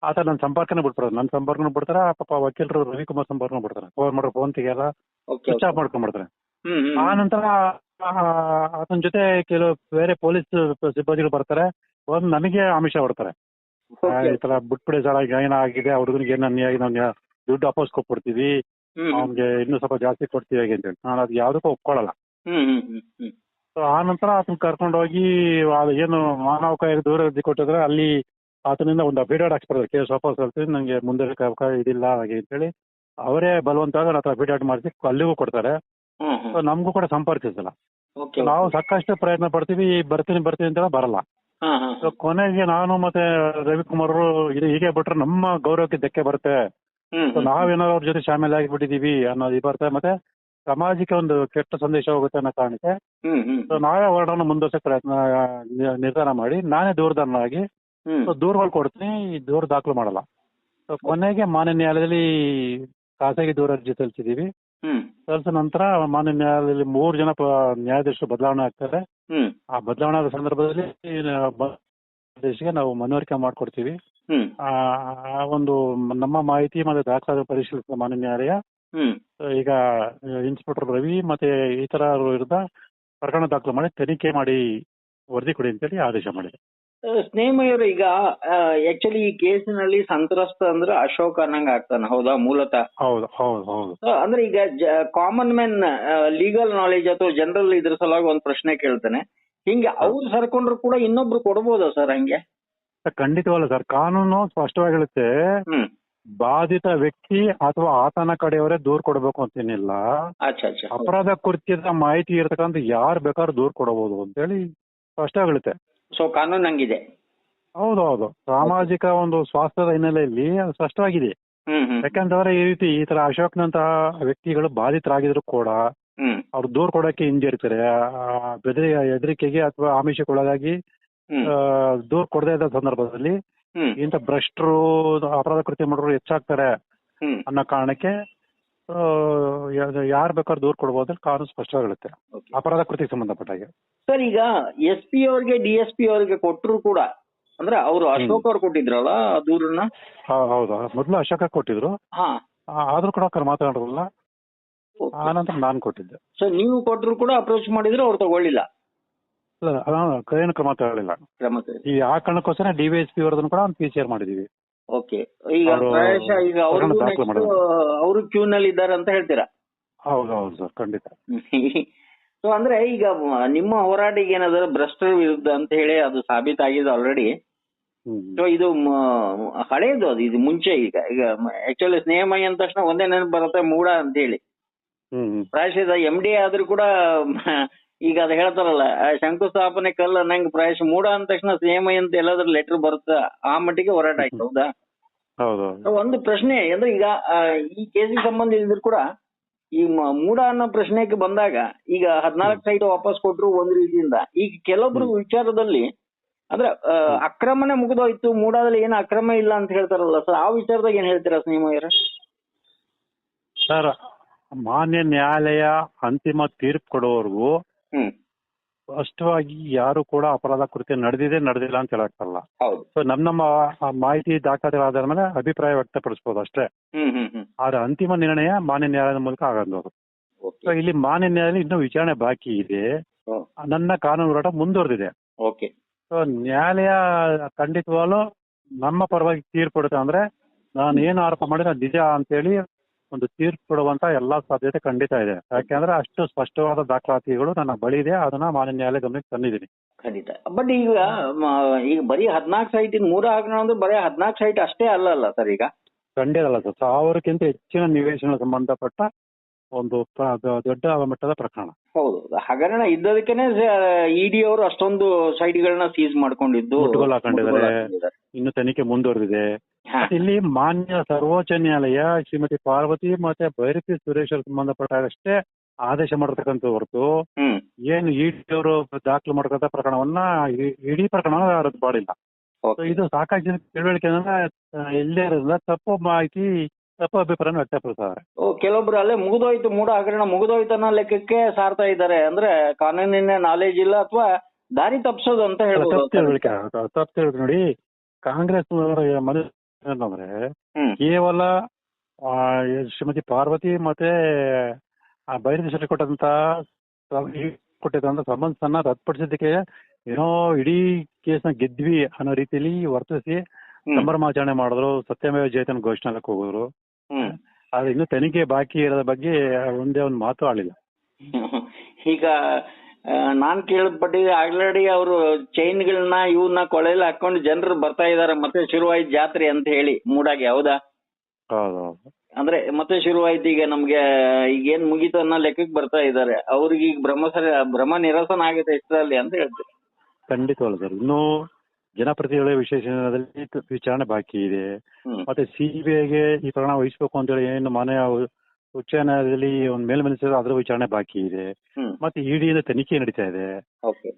ಆತ ನನ್ನ ಸಂಪರ್ಕನೇ ಬಿಟ್ಬಿಡೋದು. ನನ್ನ ಸಂಪರ್ಕನ ಬಿಡ್ತಾರೆ ಪಾಪ ವಕೀಲರು ರವಿಕುಮಾರ್ ಸಂಪರ್ಕ ಬಿಡ್ತಾರೆ. ಫೋನ್ ಮಾಡ್ರೆ ಫೋನ್ ತೆಗಿಯಲ್ಲ ಸ್ವಿಚ್ ಆಫ್ ಮಾಡ್ಕೊಂಡ್ಬಿಡ್ತಾರೆ ಆ ನಂತರ ಆತನ ಜೊತೆ ಕೆಲವು ಬೇರೆ ಪೊಲೀಸ್ ಸಿಬ್ಬಂದಿಗಳು ಬರ್ತಾರೆ. ಒಂದ್ ನನಗೆ ಆಮಿಷ ಹೊಡ್ತಾರೆ ಈ ತರ ಬಿಟ್ಬಿಡಿ ಸರ್ ಈಗ ಏನಾಗಿದೆ ಆ ಹುಡುಗನಿಗೆ ಏನು ಆಗಿದೆ ಅವ್ನಿಗೆ ದುಡ್ಡು ವಾಪಸ್ ಕೊಟ್ಬಿಡ್ತೀವಿ. ಅವ್ನಿಗೆ ಇನ್ನೂ ಸ್ವಲ್ಪ ಜಾಸ್ತಿ ಕೊಡ್ತೀವಿ ಹೇಗೆ ಅಂತೇಳಿ ನಾನು ಅದು ಯಾವುದಕ್ಕೂ ಒಪ್ಕೊಳ್ಳಲ್ಲ ಸೊ ಆ ನಂತರ ಆತನ ಕರ್ಕೊಂಡೋಗಿ ಅದು ಏನು ಮಾನವ ಕಾಯಿಗೆ ದೂರ ಅರ್ಜಿ ಕೊಟ್ಟಿದ್ರೆ ಅಲ್ಲಿ ಆತನಿಂದ ಒಂದು ಅಫಿಡೇಟ್ ಹಾಕ್ಸ್ಬಿಡ್ತಾರೆ ಕೇಸ್ ವಾಪಸ್ ಹೇಳ್ತೀನಿ ನನಗೆ ಮುಂದೆ ಇದಿಲ್ಲ ಹಾಗೆ ಅಂತೇಳಿ ಅವರೇ ಬಲವಂತವಾಗಿ ನನ್ನ ಹತ್ರ ಅಫಿಡೇಟ್ ಮಾಡಿಸಿ ಅಲ್ಲಿಗೂ ಕೊಡ್ತಾರೆ. ಸೊ ನಮಗೂ ಕೂಡ ಸಂಪರ್ಕಿಸಲ್ಲ. ನಾವು ಸಾಕಷ್ಟು ಪ್ರಯತ್ನ ಪಡ್ತೀವಿ ಬರ್ತೀನಿ ಬರ್ತೀನಿ ಅಂತ ಬರಲ್ಲ. ಕೊನೆಗೆ ನಾನು ಮತ್ತೆ ರವಿಕುಮಾರ್ ಅವರು ಇದು ಹೀಗೆ ಬಿಟ್ರೆ ನಮ್ಮ ಗೌರವಕ್ಕೆ ಧಕ್ಕೆ ಬರುತ್ತೆ. ನಾವೇನಾದ್ರು ಅವ್ರ ಜೊತೆ ಶಾಮೀಲ್ ಆಗಿಬಿಟ್ಟಿದೀವಿ ಅನ್ನೋದು ಬರುತ್ತೆ. ಮತ್ತೆ ಸಮಾಜಕ್ಕೆ ಒಂದು ಕೆಟ್ಟ ಸಂದೇಶ ಹೋಗುತ್ತೆ ಅನ್ನೋ ಕಾರಣಕ್ಕೆ. ನಾವೇ ಹೋರಾಟವನ್ನು ಮುಂದುವರ್ಸಕ್ಕೆ ಪ್ರಯತ್ನ ನಿರ್ಧಾರ ಮಾಡಿ. ನಾನೇ ಸೊ ದೂರುಗಳು ಕೊಡ್ತೀನಿ ದೂರು ದಾಖಲು ಮಾಡಲ್ಲ. ಸೊ ಕೊನೆಗೆ ಮಾನ್ಯ ನ್ಯಾಯಾಲಯದಲ್ಲಿ ಖಾಸಗಿ ದೂರ ಅರ್ಜಿ ಸಲ್ಲಿಸಿದೀವಿ ಸಲ್ಲಿಸಿದ ನಂತರ ಮಾನ್ಯ ನ್ಯಾಯಾಲಯದಲ್ಲಿ ಮೂರು ಜನ ನ್ಯಾಯಾಧೀಶರು ಬದಲಾವಣೆ ಆಗ್ತಾರೆ. ಆ ಬದಲಾವಣೆ ಆದ ಸಂದರ್ಭದಲ್ಲಿ ನಾವು ಮನವರಿಕೆ ಮಾಡ್ಕೊಡ್ತೀವಿ. ಆ ಒಂದು ನಮ್ಮ ಮಾಹಿತಿ ಮತ್ತೆ ದಾಖಲಾತಿ ಪರಿಶೀಲಿಸಿದ ಮಾನ್ಯ ನ್ಯಾಯಾಲಯ ಈಗ ಇನ್ಸ್ಪೆಕ್ಟರ್ ರವಿ ಮತ್ತೆ ಇತರ ವಿರುದ್ಧ ಪ್ರಕರಣ ದಾಖಲು ಮಾಡಿ ತನಿಖೆ ಮಾಡಿ ವರದಿ ಕೊಡಿ ಅಂತೇಳಿ ಆದೇಶ ಮಾಡಿದೆ. ಸ್ನೇಹಮಯರು ಈಗ ಆಕ್ಚುಲಿ ಈ ಕೇಸಿನಲ್ಲಿ ಸಂತ್ರಸ್ತ ಅಂದ್ರೆ ಅಶೋಕ್ ಅನ್ನಂಗ್ ಆಗ್ತಾನೆ ಹೌದಾ? ಮೂಲತಃ. ಹೌದು ಹೌದು ಹೌದು. ಅಂದ್ರೆ ಈಗ ಕಾಮನ್ ಮ್ಯಾನ್ ಲೀಗಲ್ ನಾಲೆಜ್ ಅಥವಾ ಜನರಲ್ ಇದ್ರ ಸಲುವಾಗಿ ಒಂದ್ ಪ್ರಶ್ನೆ ಕೇಳ್ತಾನೆ. ಹಿಂಗೆ ಅವ್ರು ಸರ್ಕೊಂಡ್ರು ಕೂಡ ಇನ್ನೊಬ್ರು ಕೊಡ್ಬೋದಾ ಸರ್ ಹಂಗೆ? ಖಂಡಿತವಲ್ಲ ಸರ್. ಕಾನೂನು ಸ್ಪಷ್ಟವಾಗಿ ಹೇಳುತ್ತೆ ಬಾಧಿತ ವ್ಯಕ್ತಿ ಅಥವಾ ಆತನ ಕಡೆಯವರೇ ದೂರ್ ಕೊಡ್ಬೇಕು ಅಂತೇನಿಲ್ಲ ಅಪರಾಧ ಕುರಿತಿದ ಮಾಹಿತಿ ಇರತಕ್ಕಂತ ಯಾರು ಬೇಕಾದ್ರೂ ದೂರ್ ಕೊಡಬಹುದು ಅಂತೇಳಿ ಸ್ಪಷ್ಟ ಹೇಳುತ್ತೆ ಸೊ ಕಾನೂನು ಹಂಗಿದೆ. ಹೌದೌದು ಹೌದು. ಸಾಮಾಜಿಕ ಒಂದು ಸ್ವಾಸ್ಥ್ಯದ ಹಿನ್ನೆಲೆಯಲ್ಲಿ ಅದು ಸ್ಪಷ್ಟವಾಗಿದೆ. ಹ್ಮ್ ಹ್ಮ್. ಯಾಕಂತಂದ್ರೆ ಈ ರೀತಿ ಈ ತರ ಅಶೋಕ್ನಂತಹ ವ್ಯಕ್ತಿಗಳು ಬಾಧಿತರಾಗಿದ್ರು ಕೂಡ ಹ್ಮ್. ಅವ್ರು ದೂರ್ ಕೊಡಕ್ಕೆ ಹಿಂಜರಿತಾರೆ. ಬೆದರಿ ಹೆದರಿಕೆಗೆ ಅಥವಾ ಆಮಿಷಕ್ಕೊಳಗಾಗಿ ಹ್ಮ್. ಆ, ದೂರ್ ಕೊಡದೇ ಇದ್ದ ಸಂದರ್ಭದಲ್ಲಿ ಹ್ಮ್. ಇಂಥ ಭ್ರಷ್ಟರು ಅಪರಾಧ ಕೃತ್ಯ ಮಾಡೋರು ಹೆಚ್ಚಾಗ್ತಾರೆ ಹ್ಮ್. ಅನ್ನೋ ಕಾರಣಕ್ಕೆ ಯಾರು ಬೇಕಾದ್ರೂ ದೂರ್ ಕೊಡ್ಬೋದು. ಕಾನೂನು ಸ್ಪಷ್ಟವಾಗಿರುತ್ತೆ. ಅಪರಾಧ ಕೃತಿ ಸಂಬಂಧಪಟ್ಟ ಹಾಗೆ ಸರ್ ಈಗ ಎಸ್ ಪಿ ಅವ್ರಿಗೆ ಡಿ ಎಸ್ ಪಿ ಅವ್ರಿಗೆ ಕೊಟ್ಟರು ಕೂಡ ಅಂದ್ರೆ ಅವರು ಅಶೋಕ್ ಅವ್ರು ಕೊಟ್ಟಿದ್ರಲ್ಲ ದೂರನ್ನ? ಹೌದು. ಮೊದ್ಲು ಅಶೋಕ ಕೊಟ್ಟಿದ್ರು. ಹಾ. ಆದ್ರೂ ಕೂಡ ಅವ್ರು ಮಾತಾಡಿರಲಿಲ್ಲ ಆನಂತರ ನಾನು ಕೊಟ್ಟಿದ್ದೆ. ಸರ್ ನೀವು ಕೊಟ್ಟರು ಕೂಡ ಅಪ್ರೋಚ್ ಮಾಡಿದ್ರು ಅವ್ರು ತಗೊಳ್ಳಿಲ್ಲ? ಏನು ಕ್ರಮ ತಗೊಳ್ಳಿಲ್ಲ. ಈ ಆ ಕಾರಣಕ್ಕೋಸ್ಕರ ಡಿ ವೈ ಎಸ್ ಪಿ ಅವ್ರದನ್ನು ಕೂಡ ಒಂದು ಪಿ ಸಿ ಆರ್ ಮಾಡಿದೀವಿ. ಓಕೆ ಈಗ ಪ್ರಾಯಶ ಈಗ ಅವರು ಅವರು ಕ್ಯೂ ನಲ್ಲಿ ಇದ್ದಾರೆ ಅಂತ ಹೇಳ್ತೀರಾ? ಹೌದು ಹೌದು ಸರ್ ಖಂಡಿತ. ಸೊ ಅಂದ್ರೆ ಈಗ ನಿಮ್ಮ ಹೋರಾಟಿಗೆ ಏನಾದ್ರೂ ಭ್ರಷ್ಟರ ವಿರುದ್ಧ ಅಂತ ಹೇಳಿ ಅದು ಸಾಬೀತಾಗಿದೆ ಆಲ್ರೆಡಿ ಸೊ ಇದು ಹಳೇದು ಅದು ಇದು ಮುಂಚೆ ಈಗ ಈಗ ಆಕ್ಚುಲಿ ಸ್ನೇಹಮಯ ಅಂದ ತಕ್ಷಣ ಒಂದೇ ನೆನಪು ಬರುತ್ತೆ ಮೂಡ ಅಂತ ಹೇಳಿ. ಪ್ರಾಯಶಃ ಎಂ ಡಿ ಆದ್ರೂ ಕೂಡ ಈಗ ಅದು ಹೇಳ್ತಾರಲ್ಲ ಶಂಕುಸ್ಥಾಪನೆ ಕಲ್ಲ ನಂಗೆ ಪ್ರಾಯಶ್ ಮೂಡ ಅಂದ ತಕ್ಷಣ ಸ್ನೇಹಮಯ ಅಂತ ಎಲ್ಲಾದ್ರೂ ಲೆಟರ್ ಬರುತ್ತ? ಆ ಮಟ್ಟಿಗೆ ಹೋರಾಟ ಆಯ್ತು ಹೌದಾ? ಒಂದು ಪ್ರಶ್ನೆ ಅಂದ್ರೆ ಈಗ ಈ ಕೇಸಿಗೆ ಇದ್ರು ಕೂಡ ಈ ಮೂಡ ಅನ್ನೋ ಪ್ರಶ್ನೆಗೆ ಬಂದಾಗ ಈಗ ಹದಿನಾಲ್ಕು ಸೈಟ್ ವಾಪಸ್ ಕೊಟ್ರು ಒಂದ್ ರೀತಿಯಿಂದ. ಈಗ ಕೆಲವೊಬ್ರು ವಿಚಾರದಲ್ಲಿ ಅಂದ್ರೆ ಅಕ್ರಮನೆ ಮುಗಿದೋಯ್ತು ಮೂಡಾದಲ್ಲಿ ಏನು ಅಕ್ರಮ ಇಲ್ಲ ಅಂತ ಹೇಳ್ತಾರಲ್ಲ ಸರ್ ಆ ವಿಚಾರದಾಗ ಏನ್ ಹೇಳ್ತೀರಾ ಸ್ನೇಹಿತರ ಸರ್ ಮಾನ್ಯ ನ್ಯಾಯಾಲಯ ಅಂತಿಮ ತೀರ್ಪು ಕೊಡೋವರೆಗೂ ಸ್ಪಷ್ಟವಾಗಿ ಯಾರು ಕೂಡ ಅಪರಾಧ ಕೃತ್ಯ ನಡೆದಿದೆ ನಡೆದಿಲ್ಲ ಅಂತ ಹೇಳಕ್ಕಲ್ಲ ಹೌದು. ಸೊ ನಮ್ಮ ನಮ್ಮ ಆ ಮಾಹಿತಿ ದಾಖಲೆಗಳ ಆಧಾರ ಮೇಲೆ ಅಭಿಪ್ರಾಯ ವ್ಯಕ್ತಪಡಿಸಬಹುದು ಅಷ್ಟೇ. ಆದ್ರೆ ಅಂತಿಮ ನಿರ್ಣಯ ಮಾನ್ಯ ನ್ಯಾಯಾಲಯದ ಮೂಲಕ ಆಗೋದು ಸೊ ಇಲ್ಲಿ ಮಾನ್ಯ ನ್ಯಾಯಾಲಯ ಇನ್ನೂ ವಿಚಾರಣೆ ಬಾಕಿ ಇದೆ. ನನ್ನ ಕಾನೂನು ಹೋರಾಟ ಮುಂದುವರೆದಿದೆ. ಓಕೆ. ಸೊ ನ್ಯಾಯಾಲಯ ಖಂಡಿತವಾಗ್ಲೂ ನಮ್ಮ ಪರವಾಗಿ ತೀರ್ಪು ಕೊಡುತ್ತೆ ಅಂದ್ರೆ ನಾನು ಏನು ಆರೋಪ ಮಾಡಿದ್ರೆ ನಿಜ ಅಂತೇಳಿ ಒಂದು ತೀರ್ಪು ಕೊಡುವಂತ ಎಲ್ಲಾ ಸಾಧ್ಯತೆ ಖಂಡಿತ ಇದೆ. ಯಾಕೆಂದ್ರೆ ಅಷ್ಟು ಸ್ಪಷ್ಟವಾದ ದಾಖಲಾತಿಗಳು ನನ್ನ ಬಳಿ ಇದೆ ಅದನ್ನ ಮಾನ್ಯ ನ್ಯಾಯಾಲಯ ಗಮನಕ್ಕೆ ತಂದಿದ್ದೀನಿ. ಖಂಡಿತ. ಬಟ್ ಈಗ ಈಗ ಬರೀ ಹದಿನಾಲ್ಕು ಸೈಟ್ ಮೂರ ಹಾಕೋಣ ಅಂದ್ರೆ ಬರೀ ಹದಿನಾಲ್ಕು ಸೈಟ್ ಅಷ್ಟೇ ಅಲ್ಲ ಅಲ್ಲ ಸರ್ ಈಗ? ಖಂಡಿತ ಅಲ್ಲ ಸರ್. ಸಾವಿರಕ್ಕಿಂತ ಹೆಚ್ಚಿನ ನಿವೇಶನ ಸಂಬಂಧಪಟ್ಟ ಒಂದು ದೊಡ್ಡ ಮಟ್ಟದ ಪ್ರಕರಣ. ಹೌದು. ಹಗರಣ ಇದ್ದದಕ್ಕೇನೆ ಇಡಿ ಅವರು ಅಷ್ಟೊಂದು ಸೈಟ್ಗಳನ್ನ ಸೀಸ್ ಮಾಡ್ಕೊಂಡಿದ್ದು. ಇನ್ನು ತನಿಖೆ ಮುಂದುವರೆದಿದೆ. ಇಲ್ಲಿ ಮಾನ್ಯ ಸರ್ವೋಚ್ಚ ನ್ಯಾಯಾಲಯ ಶ್ರೀಮತಿ ಪಾರ್ವತಿ ಮತ್ತೆ ಭೈರತಿ ಸುರೇಶ್ ಸಂಬಂಧಪಟ್ಟಾಗಷ್ಟೇ ಆದೇಶ ಮಾಡತಕ್ಕಂತ ಹೊರತು ಏನು ಇಡಿ ಅವರು ದಾಖಲು ಮಾಡ್ಕೊಂತ ಪ್ರಕರಣವನ್ನ ಇಡೀ ಪ್ರಕರಣ ರದ್ದು ಮಾಡಿಲ್ಲ. ಇದು ಸಾಕಷ್ಟು ಜನ ತಿಳುವಳಿಕೆ ಇಲ್ಲೇ ಇರೋದ್ರಿಂದ ತಪ್ಪು ಮಾಹಿತಿ ತಪ್ಪು ಅಭಿಪ್ರಾಯ ವ್ಯಕ್ತಪಡಿಸ್ತಾರೆ. ಓ ಕೆಲವೊಬ್ರು ಅಲ್ಲೇ ಮುಗಿದೋಯ್ತು ಮೂಡ ಹಗರಣ ಮುಗಿದೋಯ್ತು ಅನ್ನೋ ಲೆಕ್ಕಕ್ಕೆ ಸಾರ್ತಾ ಇದ್ದಾರೆ. ಅಂದ್ರೆ ಕಾನೂನಿನ ನಾಲೆಜ್ ಇಲ್ಲ ಅಥವಾ ದಾರಿ ತಪ್ಪಿಸೋದು ಅಂತ ಹೇಳಿ ತಪ್ಪು ತಿಳುವಳಿಕೆ ನೋಡಿ ಕಾಂಗ್ರೆಸ್ ಏನಂದ್ರೆ ಕೇವಲ ಆ, ಶ್ರೀಮತಿ ಪಾರ್ವತಿ ಮತ್ತೆ ಆ ಬೈರದೇಶದಲ್ಲಿ ಕೊಟ್ಟಂತ ಕೊಟ್ಟಿದ್ದಂತ ಸಂಬಂಧನ ರದ್ದುಪಡಿಸಿದ್ದಕ್ಕೆ ಏನೋ ಇಡೀ ಕೇಸ್ನ ಗೆದ್ವಿ ಅನ್ನೋ ರೀತಿಯಲ್ಲಿ ವರ್ತಿಸಿ. ಸಂಭ್ರಮಾಚರಣೆ ಮಾಡಿದ್ರು ಸತ್ಯಮೇವ ಜಯತನ ಘೋಷಣೆ ಹೋಗಿದ್ರು ಆದ್ರೆ ಇನ್ನು ತನಿಖೆ ಬಾಕಿ ಇರೋದ್ರ ಬಗ್ಗೆ ಒಂದೇ ಒಂದು ಮಾತು ಆಳಿಲ್ಲ. ಈಗ ನಾನ್ ಕೇಳಪಟ್ಟಿದ್ದೆ ಆಲ್ರೆಡಿ ಅವರು ಚೈನ್ಗಳನ್ನ ಇವನ್ನ ಕೊಳೆಯಲ್ಲಿ ಹಾಕೊಂಡು ಜನರು ಬರ್ತಾ ಇದಾರೆ ಮತ್ತೆ ಶುರುವಾಯ್ತು ಜಾತ್ರೆ ಅಂತ ಹೇಳಿ ಮೂಡಾಗೆ ಹೌದಾ? ಅಂದ್ರೆ ಮತ್ತೆ ಶುರುವಾಯ್ತು ಈಗ ನಮ್ಗೆ ಈಗ ಏನ್ ಮುಗೀತು ಅನ್ನೋ ಲೆಕ್ಕಕ್ಕೆ ಬರ್ತಾ ಇದಾರೆ. ಅವ್ರಿಗೆ ಈಗ ಭ್ರಮ ಸರಿ ಭ್ರಮ ನಿರಸನ ಆಗುತ್ತೆ ಇಷ್ಟರಲ್ಲಿ ಅಂತ ಹೇಳ್ತೀವಿ ಖಂಡಿತವಲ್ಲ ಸರ್. ಇನ್ನು ಜನಪ್ರತಿನಿಧಿಗಳ ವಿಶೇಷದಲ್ಲಿ ವಿಚಾರಣೆ ಬಾಕಿ ಇದೆ. ಮತ್ತೆ ಸಿಬಿಐಗೆ ಈ ಪ್ರಕರಣ ವಹಿಸಬೇಕು ಅಂತೇಳಿ ಏನು ಮಾನ್ಯ ಉಚ್ಚ ನ್ಯಾಯಾಲಯದಲ್ಲಿ ಒಂದು ಮೇಲ್ಮನಸ್ಸಿದೆ ಅದರ ವಿಚಾರಣೆ ಬಾಕಿ ಇದೆ. ಹ್ಮ್. ಮತ್ತೆ ಇಡಿಯಿಂದ ತನಿಖೆ ನಡೀತಾ ಇದೆ. ಓಕೆ.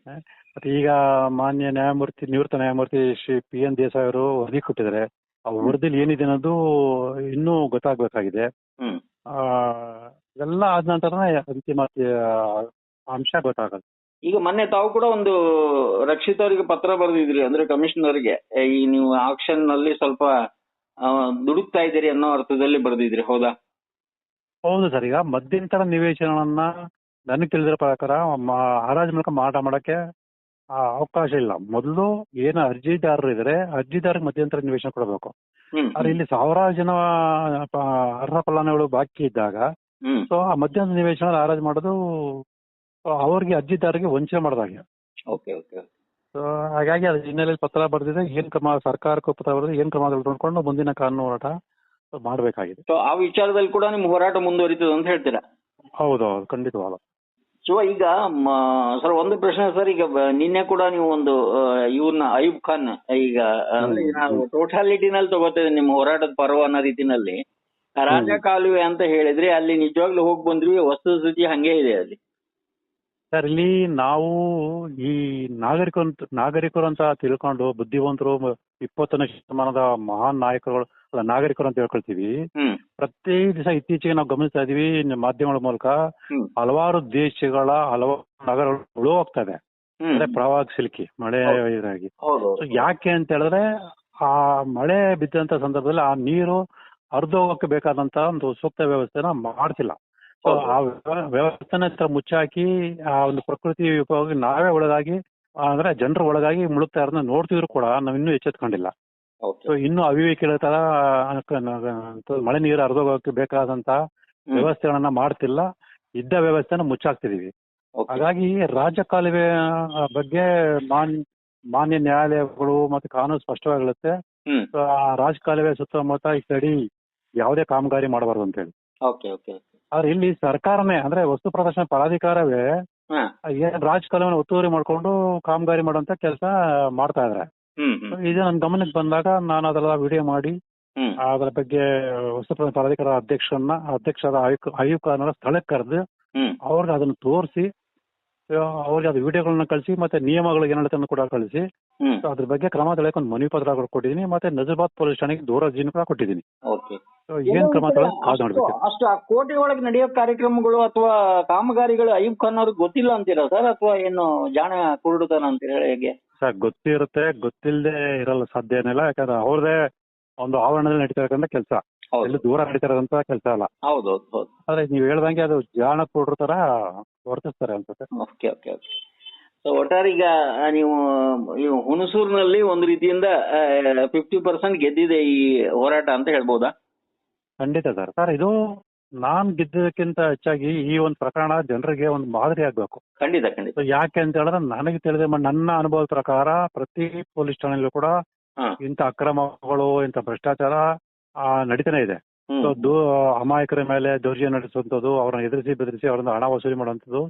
ಮತ್ತೆ ಈಗ ಮಾನ್ಯ ನ್ಯಾಯಮೂರ್ತಿ ನಿವೃತ್ತ ನ್ಯಾಯಮೂರ್ತಿ ಶ್ರೀ ಪಿ ಎನ್ ದೇಸಾಯಿ ಅವರು ವರದಿ ಕೊಟ್ಟಿದ್ದಾರೆ. ಆ ವರದಿಲಿ ಏನಿದೆ ಅನ್ನೋದು ಇನ್ನೂ ಗೊತ್ತಾಗಬೇಕಾಗಿದೆ. ಹ್ಮ್. ಎಲ್ಲ ಆದ ನಂತರನೇ ಅಂತಿಮ ಆ, ಅಂಶ ಗೊತ್ತಾಗಲ್ಲ. ಈಗ ಮೊನ್ನೆ ತಾವು ಕೂಡ ಒಂದು ರಕ್ಷಿತ್ ಅವರಿಗೆ ಪತ್ರ ಬರೆದಿದ್ರಿ ಅಂದ್ರೆ ಕಮಿಷನರ್ಗೆ. ಈ ನೀವು ಆಕ್ಷನ್ನಲ್ಲಿ ಸ್ವಲ್ಪ ಆ, ದುಡುಕ್ತಾ ಇದ್ದೀರಿ ಅನ್ನೋ ಅರ್ಥದಲ್ಲಿ ಬರೆದಿದ್ರಿ ಹೌದಾ? ಹೌದು ಸರ್ ಈಗ ಮಧ್ಯಂತರ ನಿವೇಶನವನ್ನ ನನಗೆ ತಿಳಿದಿರೋ ಪ್ರಕಾರ ಮ- ಹರಾಜು ಮೂಲಕ ಮಾರಾಟ ಮಾಡಕ್ಕೆ ಆ, ಅವಕಾಶ ಇಲ್ಲ. ಮೊದಲು ಏನು ಅರ್ಜಿದಾರರು ಇದ್ರೆ ಅರ್ಜಿದಾರರಿಗೆ ಮಧ್ಯಂತರ ನಿವೇಶನ ಕೊಡಬೇಕು. ಹ್ಮ್ ಆದ್ರೆ ಇಲ್ಲಿ ಸಾವಿರಾರು ಜನ ಅರ್ಹ ಫಲಾನುಭವಿಗಳು ಬಾಕಿ ಇದ್ದಾಗ ಹ್ಮ್. ಸೊ ಆ ಮಧ್ಯಂತರ ನಿವೇಶನ ಹರಾಜು ಮಾಡೋದು ಅವ್ರಿಗೆ ಅರ್ಜಿದಾರರಿಗೆ ವಂಚನೆ ಮಾಡಿದಾಗೆ ಓಕೆ ಓಕೆ ಸೊ ಹಾಗಾಗಿ ಅದ್ರ ಹಿನ್ನೆಲೆಯಲ್ಲಿ ಪತ್ರ ಬರೆದಿದೆ. ಏನ್ ಕ್ರಮ ಸರ್ಕಾರಕ್ಕೂ ಪತ್ರ ಬರೆದಿದೆ ಏನ್ ಕ್ರಮ ತೆಗೆದುಕೊಂಡು ಮುಂದಿನ ಕಾನೂನು ಹೋರಾಟ ಮಾಡಬೇಕಾಗಿದೆ. ಸೊ ಆ ವಿಚಾರದಲ್ಲಿ ಕೂಡ ನಿಮ್ಮ ಹೋರಾಟ ಮುಂದುವರಿತದೆ ಅಂತ ಹೇಳ್ತೀರಾ? ಹೌದು ಹೌದು ಖಂಡಿತವಾಗ ಸೊ ಈಗ ಸರ್ ಒಂದು ಪ್ರಶ್ನೆ ಸರ್ ಈಗ ನಿನ್ನೆ ಕೂಡ ನೀವು ಒಂದು ಇವ್ರನ್ನ ಅಯೂಬ್ ಖಾನ್ ಈಗ ಟೋಟಾಲಿಟಿನಲ್ಲಿ ತಗೋತೇವೆ ನಿಮ್ಮ ಹೋರಾಟದ ಪರ್ವ ಅನ್ನೋ ರೀತಿನಲ್ಲಿ. ರಾಜ ಕಾಲುವೆ ಅಂತ ಹೇಳಿದ್ರೆ ಅಲ್ಲಿ ನಿಜವಾಗ್ಲು ಹೋಗಿ ಬಂದ್ವಿ ವಸ್ತುಸ್ಥಿತಿ ಹಂಗೆ ಇದೆ ಅಲ್ಲಿ. ಸರ್ ಇಲ್ಲಿ ನಾವು ಈ ನಾಗರಿಕ ನಾಗರಿಕರು ಅಂತ ತಿಳ್ಕೊಂಡು ಬುದ್ಧಿವಂತರು ಇಪ್ಪತ್ತನೇ ಶತಮಾನದ ಮಹಾನ್ ನಾಯಕರುಗಳು ನಾಗರಿಕರು ಅಂತ ಹೇಳ್ಕೊಳ್ತೀವಿ. ಪ್ರತಿ ದಿವಸ ಇತ್ತೀಚೆಗೆ ನಾವು ಗಮನಿಸ್ತಾ ಇದೀವಿ ಮಾಧ್ಯಮಗಳ ಮೂಲಕ ಹಲವಾರು ದೇಶಗಳ ಹಲವಾರು ನಗರಗಳು ಹೋಗ್ತಾ ಇದೆ ಅಂದ್ರೆ ಪ್ರವಾಹ ಸಿಲುಕಿ ಮಳೆ. ಇದಾಗಿ. ಯಾಕೆ ಅಂತ ಹೇಳಿದ್ರೆ ಆ ಮಳೆ ಬಿದ್ದಂತ ಸಂದರ್ಭದಲ್ಲಿ ಆ ನೀರು ಹರಿದೋಗಕ್ಕೆ ಬೇಕಾದಂತ ಒಂದು ಸೂಕ್ತ ವ್ಯವಸ್ಥೆನ ಮಾಡ್ತಿಲ್ಲ. ಸೊ ಆ ವ್ಯವ- ವ್ಯವಸ್ಥೆನ ಮುಚ್ಚಾಕಿ ಆ ಒಂದು ಪ್ರಕೃತಿ ಉಪಯೋಗ ನಾವೇ ಒಳಗಾಗಿ ಅಂದ್ರೆ ಜನರು ಒಳಗಾಗಿ ಮುಳುಗ್ತಾ ಇರೋದನ್ನ ನೋಡ್ತಿದ್ರು ಕೂಡ ನಾವ್ ಇನ್ನೂ ಎಚ್ಚೆತ್ಕೊಂಡಿಲ್ಲ. ಸೊ ಇನ್ನು ಅವಿವೇಕಿಗಳ ತರ ಮಳೆ ನೀರು ಹರಿದೋಗಕ್ಕೆ ಬೇಕಾದಂತ ವ್ಯವಸ್ಥೆಗಳನ್ನ ಮಾಡ್ತಿಲ್ಲ. ಇದ್ದ ವ್ಯವಸ್ಥೆನ ಮುಚ್ಚಾಕ್ತಿದೀವಿ. ಹಾಗಾಗಿ ರಾಜ್ಯ ಕಾಲುವೆ ಬಗ್ಗೆ ಮಾನ್ ಮಾನ್ಯ ನ್ಯಾಯಾಲಯಗಳು ಮತ್ತೆ ಕಾನೂನು ಸ್ಪಷ್ಟವಾಗಿರುತ್ತೆ. ರಾಜ ಕಾಲುವೆ ಸುತ್ತಮುತ್ತ ಈ ಕಡಿ ಯಾವುದೇ ಕಾಮಗಾರಿ ಮಾಡಬಾರ್ದು ಅಂತ ಹೇಳಿ ಆದ್ರೆ ಇಲ್ಲಿ ಸರ್ಕಾರನೇ ಅಂದ್ರೆ ವಸ್ತು ಪ್ರದರ್ಶನ ಪ್ರಾಧಿಕಾರವೇ ಏನ್ ರಾಜ ಕಾಲುವೆ ಒತ್ತುವರಿ ಮಾಡ್ಕೊಂಡು ಕಾಮಗಾರಿ ಮಾಡುವಂತ ಕೆಲಸ ಮಾಡ್ತಾ ಇದಾರೆ. ಇದು ನನ್ನ ಗಮನಕ್ಕೆ ಬಂದಾಗ ನಾನು ಅದೆಲ್ಲ ವಿಡಿಯೋ ಮಾಡಿ ಅದರ ಬಗ್ಗೆ ವಸ್ತು ಪ್ರಾಧಿಕಾರ ಅಧ್ಯಕ್ಷರನ್ನ ಅಧ್ಯಕ್ಷರ ಆಯುಕ್ ಆಯುಕ್ತರನ್ನ ಸ್ಥಳಕ್ಕೆ ಕರೆದು ಅವ್ರಿಗೆ ಅದನ್ನ ತೋರಿಸಿ ಅವ್ರಿಗೆ ಅದು ವಿಡಿಯೋಗಳನ್ನ ಕಳಿಸಿ ಮತ್ತೆ ನಿಯಮಗಳು ಏನಾಗುತ್ತೆ ಕೂಡ ಕಳಿಸಿ ಅದ್ರ ಬಗ್ಗೆ ಕ್ರಮ ತಗೊಳ್ಳಕ್ಕೆ ಒಂದು ಮನವಿ ಪತ್ರ ಕೊಟ್ಟಿದ್ದೀನಿ ಮತ್ತೆ ನಜರ್ಬಾದ್ ಪೊಲೀಸ್ ಠಾಣೆಗೆ ದೂರ ಜೀನ್ ಕೂಡ ಕೊಟ್ಟಿದ್ದೀನಿ. ಏನ್ ಕ್ರಮ ಅಷ್ಟು ಆ ಕೋಟೆ ಒಳಗೆ ನಡೆಯೋ ಕಾರ್ಯಕ್ರಮಗಳು ಅಥವಾ ಕಾಮಗಾರಿಗಳು ಅಯ್ಯೂಬ್ ಖಾನ್ ಅವ್ರಿಗೆ ಗೊತ್ತಿಲ್ಲ ಅಂತೀರಾ ಸರ್? ಅಥವಾ ಏನು ಜಾಣ ಕುರುಡುತನ ಅಂತೀರಾ ಹೇಗೆ? ಸರ್ ಗೊತ್ತಿರುತ್ತೆ ಗೊತ್ತಿಲ್ಲದೆ ಇರಲ್ಲ. ಸಾಧ್ಯ ಏನಿಲ್ಲ ಯಾಕಂದ್ರೆ ಅವ್ರದೇ ಒಂದು ಆವರಣದಲ್ಲಿ ನಡೀತಾ ಕೆಲಸ. ಹೌದು. ಎಲ್ಲಿ ದೂರ ನಡೀತಾ ಇರೋದಂತ ಕೆಲಸ ಅಲ್ಲ. ಹೌದು ಹೌದು ಹೌದು. ಆದ್ರೆ ನೀವು ಹೇಳ್ದಂಗೆ ಅದು ಜಾಣ ಕೊಡ್ರ ತರ ವರ್ತಿಸ್ತಾರೆ ಅನ್ಸುತ್ತೆ. Okay okay okay. ಸೊ ಒಟ್ಟಾರೆ ಈಗ ಆ, ನೀವು ನೀವು ಹುಣಸೂರಿನಲ್ಲಿ ಒಂದು ರೀತಿಯಿಂದ ಫಿಫ್ಟಿ ಪರ್ಸೆಂಟ್ ಗೆದ್ದಿದೆ ಈ ಹೋರಾಟ ಅಂತ ಹೇಳ್ಬೋದಾ? ಖಂಡಿತ ಸರ್. ಸರ್ ಇದು ನಾನ್ ಗೆದ್ದಕ್ಕಿಂತ ಹೆಚ್ಚಾಗಿ ಈ ಒಂದು ಪ್ರಕರಣ ಜನರಿಗೆ ಒಂದು ಮಾದರಿ ಆಗ್ಬೇಕು. ಖಂಡಿತ ಖಂಡಿತ. ಯಾಕೆ ಅಂತ ಹೇಳಿದ್ರೆ ನನಗೆ ತಿಳಿದ ನನ್ನ ಅನುಭವದ ಪ್ರಕಾರ ಪ್ರತಿ ಪೊಲೀಸ್ ಠಾಣೆಯಲ್ಲೂ ಕೂಡ ಇಂಥ ಅಕ್ರಮಗಳು ಇಂಥ ಭ್ರಷ್ಟಾಚಾರ ಆ, ನಡೀತಾನೆ ಇದೆ. ಅಮಾಯಕರ ಮೇಲೆ ದೌರ್ಜನ್ಯ ನಡೆಸುವಂಥದ್ದು ಅವ್ರನ್ನ ಎದುರಿಸಿ ಬೆದರಿಸಿ ಅವರನ್ನ ಹಣ ವಸೂಲಿ ಮಾಡುವಂಥದ್ದು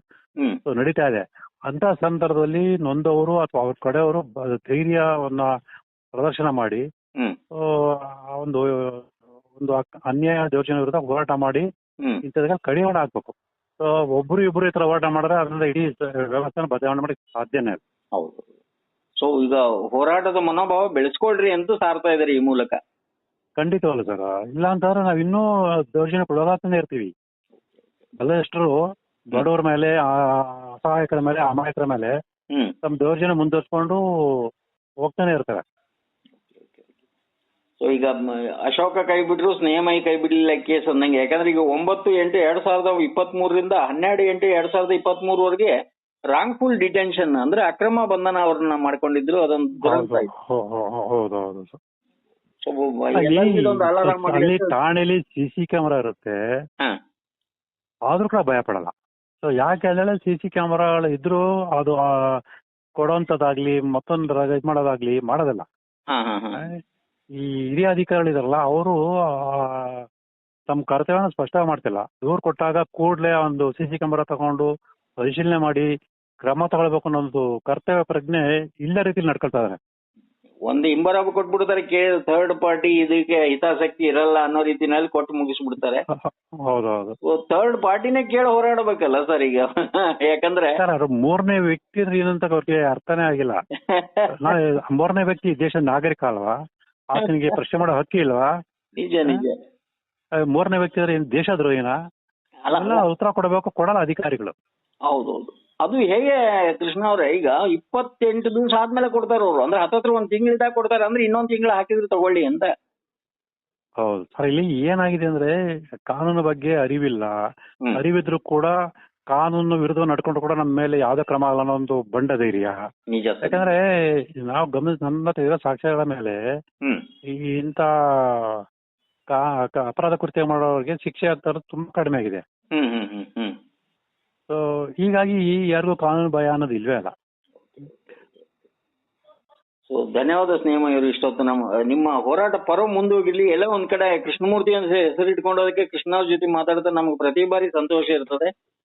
ನಡೀತಾ ಇದೆ. ಅಂತ ಸಂದರ್ಭದಲ್ಲಿ ನೊಂದವರು ಅಥವಾ ಅವ್ರ ಕಡೆಯವರು ಧೈರ್ಯವನ್ನ ಪ್ರದರ್ಶನ ಮಾಡಿ ಒಂದು ಒಂದು ಅನ್ಯಾಯ ದೌರ್ಜನ್ಯ ವಿರುದ್ಧ ಹೋರಾಟ ಮಾಡಿ ಇಂಥದಕ್ಕೆ ಕಡಿವಾಣ ಹಾಕ್ಬೇಕು. ಸೊ ಒಬ್ರು ಇಬ್ರು ಈ ತರ ಹೋರಾಟ ಮಾಡಿದ್ರೆ ಅದರಿಂದ ಇಡೀ ವ್ಯವಸ್ಥೆ ಬದಲಾವಣೆ ಮಾಡಿ ಸಾಧ್ಯನೇ ಹೌದು. ಸೊ ಈಗ ಹೋರಾಟದ ಮನೋಭಾವ ಬೆಳೆಸ್ಕೊಳ್ರಿ ಅಂತ ಸಾರ್ತಾ ಇದಾರೆ ಈ ಮೂಲಕ. ಖಂಡಿತವಲ್ಲ ಸರ್. ಇಲ್ಲ ಅಂತಂದ್ರೆ ನಾವ್ ಇನ್ನೂ ದೌರ್ಜನ್ಯ ಕೊಡಲಾಗ್ತಾನೆ ಇರ್ತೀವಿ. ಬಹಳಷ್ಟರು ಬಡವರ ಮೇಲೆ ಆ, ಅಸಹಾಯಕರ ಮೇಲೆ ಅಮಾಯಕರ ಮೇಲೆ ತಮ್ಮ ದೌರ್ಜನ್ಯ ಮುಂದುವರ್ಸ್ಕೊಂಡು ಹೋಗ್ತಾನೆ ಇರ್ತಾರೆ. ಸೊ ಈಗ ಅಶೋಕ ಕೈ ಬಿಟ್ರು ಸ್ನೇಹಮಯಿ ಕೈ ಬಿಡಲಿಲ್ಲ ಕೇಸ್ ಅಂದಂಗೆ. ಯಾಕಂದ್ರೆ ಈಗ ಒಂಬತ್ತು ಎಂಟು ಎರಡ್ ಸಾವಿರದ ಇಪ್ಪತ್ತ್ ಮೂರರಿಂದ ಹನ್ನೆರಡು ಎಂಟು ಎರಡ್ ಸಾವಿರದ ಇಪ್ಪತ್ತ್ ಮೂರವರೆಗೆ ರಾಂಗ್ಫುಲ್ ಡಿಟೆನ್ಷನ್ ಅಂದ್ರೆ ಅಕ್ರಮ ಬಂಧನ ಅವ್ರನ್ನ ಮಾಡ್ಕೊಂಡಿದ್ರು. ಅದೊಂದು ದುರಂತ ಅಲ್ಲಿ ಠಾಣೆಲಿ ಸಿಸಿ ಕ್ಯಾಮೆರಾ ಇರುತ್ತೆ. ಹಾ. ಆದ್ರೂ ಕೂಡ ಭಯ ಪಡಲ್ಲ. ಸೊ ಯಾಕೆ ಅಂದ್ರೆ ಸಿಸಿ ಸಿ ಕ್ಯಾಮರಾಗಳು ಇದ್ರು ಅದು ಕೊಡೋಂತದಾಗ್ಲಿ ಕೊಡೋಂಥದ್ದಾಗ್ಲಿ ಮತ್ತೊಂದು ಇದು ಮಾಡೋದಾಗ್ಲಿ ಮಾಡೋದಿಲ್ಲ. ಹಾ ಹಾ ಹಾ. ಈ ಹಿರಿಯ ಅಧಿಕಾರಿಗಳಿದಾರಲ್ಲ ಅವರು ತಮ್ಮ ಕರ್ತವ್ಯನ ಸ್ಪಷ್ಟ ಮಾಡ್ತಿಲ್ಲ. ದೂರ್ ಕೊಟ್ಟಾಗ ಕೂಡಲೇ ಒಂದು ಸಿ ಸಿ ಕ್ಯಾಮೆರಾ ತಗೊಂಡು ಪರಿಶೀಲನೆ ಮಾಡಿ ಕ್ರಮ ತಗೊಳ್ಬೇಕು ಅನ್ನೋ ಒಂದು ಕರ್ತವ್ಯ ಪ್ರಜ್ಞೆ ಇಲ್ಲ ರೀತಿಲಿ ನಡ್ಕೊಳ್ತಾ ಇದಾರೆ. ಒಂದು ಇಂಬರಾಬ್ ಕೊಟ್ಬಿಡ್ತಾರೆ ಥರ್ಡ್ ಪಾರ್ಟಿ ಇದಕ್ಕೆ ಹಿತಾಸಕ್ತಿ ಇರಲ್ಲ ಅನ್ನೋ ರೀತಿನಲ್ಲಿ ಕೊಟ್ಟು ಮುಗಿಸ್ಬಿಡ್ತಾರೆ. ಹೌದೌದು. ಥರ್ಡ್ ಪಾರ್ಟಿನೇ ಕೇಳಿ ಹೋರಾಡಬೇಕಲ್ಲ ಸರ್ ಈಗ? ಯಾಕಂದ್ರೆ ಮೂರನೇ ವ್ಯಕ್ತಿ ಅಂದ್ರೆ ಏನಂತ ಅವ್ರಿಗೆ ಅರ್ಥನೇ ಆಗಿಲ್ಲ. ಮೂರನೇ ವ್ಯಕ್ತಿ ದೇಶದ ನಾಗರಿಕ ಅಲ್ವಾ? ಆತನಿಗೆ ಪ್ರಶ್ನೆ ಮಾಡೋ ಹಕ್ಕಿ ಇಲ್ವಾ? ನಿಜ ನಿಜ. ಮೂರನೇ ವ್ಯಕ್ತಿ ಅಂದ್ರೆ ಏನ್ ದೇಶದ್ರೋಹಿನ? ಅಲ್ಲ ಉತ್ತರ ಕೊಡಬೇಕು ಕೊಡಲ್ಲ ಅಧಿಕಾರಿಗಳು. ಹೌದೌದು. ಅದು ಹೇಗೆ ಕೃಷ್ಣ ಅವ್ರೆ ಈಗ ಇಪ್ಪತ್ತೆಂಟು ದಿವಸ ಆದ್ಮೇಲೆ ಕೊಡ್ತಾರೆ ಅವರು. ಅಂದ್ರೆ ಹತ್ತತ್ರ ಒಂದ್ ತಿಂಗಳಿದ್ದಾಗ ಕೊಡ್ತಾರೆ ಅಂದ್ರೆ ಇನ್ನೊಂದ್ ತಿಂಗಳ ಹಾಕಿದ್ರೆ ತಗೊಳ್ಳಿ ಅಂತ. ಹೌದು. ಸರ್ ಇಲ್ಲಿ ಏನಾಗಿದೆ ಅಂದ್ರೆ ಕಾನೂನು ಬಗ್ಗೆ ಅರಿವಿಲ್ಲ. ಅರಿವಿದ್ರು ಕೂಡ ಕಾನೂನು ವಿರುದ್ಧ ನಡ್ಕೊಂಡು ಕೂಡ ನಮ್ಮ ಮೇಲೆ ಯಾವ್ದೇ ಕ್ರಮ ಆಗಲ್ಲ ಅನ್ನೋ ಒಂದು ಬಂಡ ಧೈರ್ಯ ನಿಜ ಸರ್. ಯಾಕಂದ್ರೆ ನಾವು ಗಮನಿಸ್ ನನ್ನ ಹತ್ರ ಇರೋ ಸಾಕ್ಷ್ಯಗಳ ಮೇಲೆ ಇಂತ ಈ ಇಂಥ ಕಾ- ಕ- ಅಪರಾಧ ಕೃತ್ಯ ಮಾಡೋರಿಗೆ ಶಿಕ್ಷೆ ಅಂತ ತುಂಬಾ ಕಡಿಮೆ ಆಗಿದೆ. ಹ್ಮ್ ಹ್ಮ್ ಹ್ಮ್ ಹ್ಮ್. ಸೊ ಹೀಗಾಗಿ ಯಾರಿಗೂ ಕಾನೂನು ಭಯ ಅನ್ನೋದು ಇಲ್ವೇ ಅಲ್ಲ. ಸೊ ಧನ್ಯವಾದ ಸ್ನೇಹಮಯೂರು ಇಷ್ಟೊತ್ತು ನಮ್ಮ ನಿಮ್ಮ ಹೋರಾಟ ಪರ್ವ ಮುಂದೋಗಿರ್ಲಿ ಎಲ್ಲ ಒಂದ್ ಕಡೆ ಕೃಷ್ಣಮೂರ್ತಿ ಅಂತ ಹೆಸರಿಟ್ಕೊಂಡೋದಕ್ಕೆ ಕೃಷ್ಣ ಅವ್ರ ಜೊತೆ ಮಾತಾಡ್ತಾ ನಮ್ಗೆ ಪ್ರತಿ ಬಾರಿ ಸಂತೋಷ ಇರ್ತದೆ.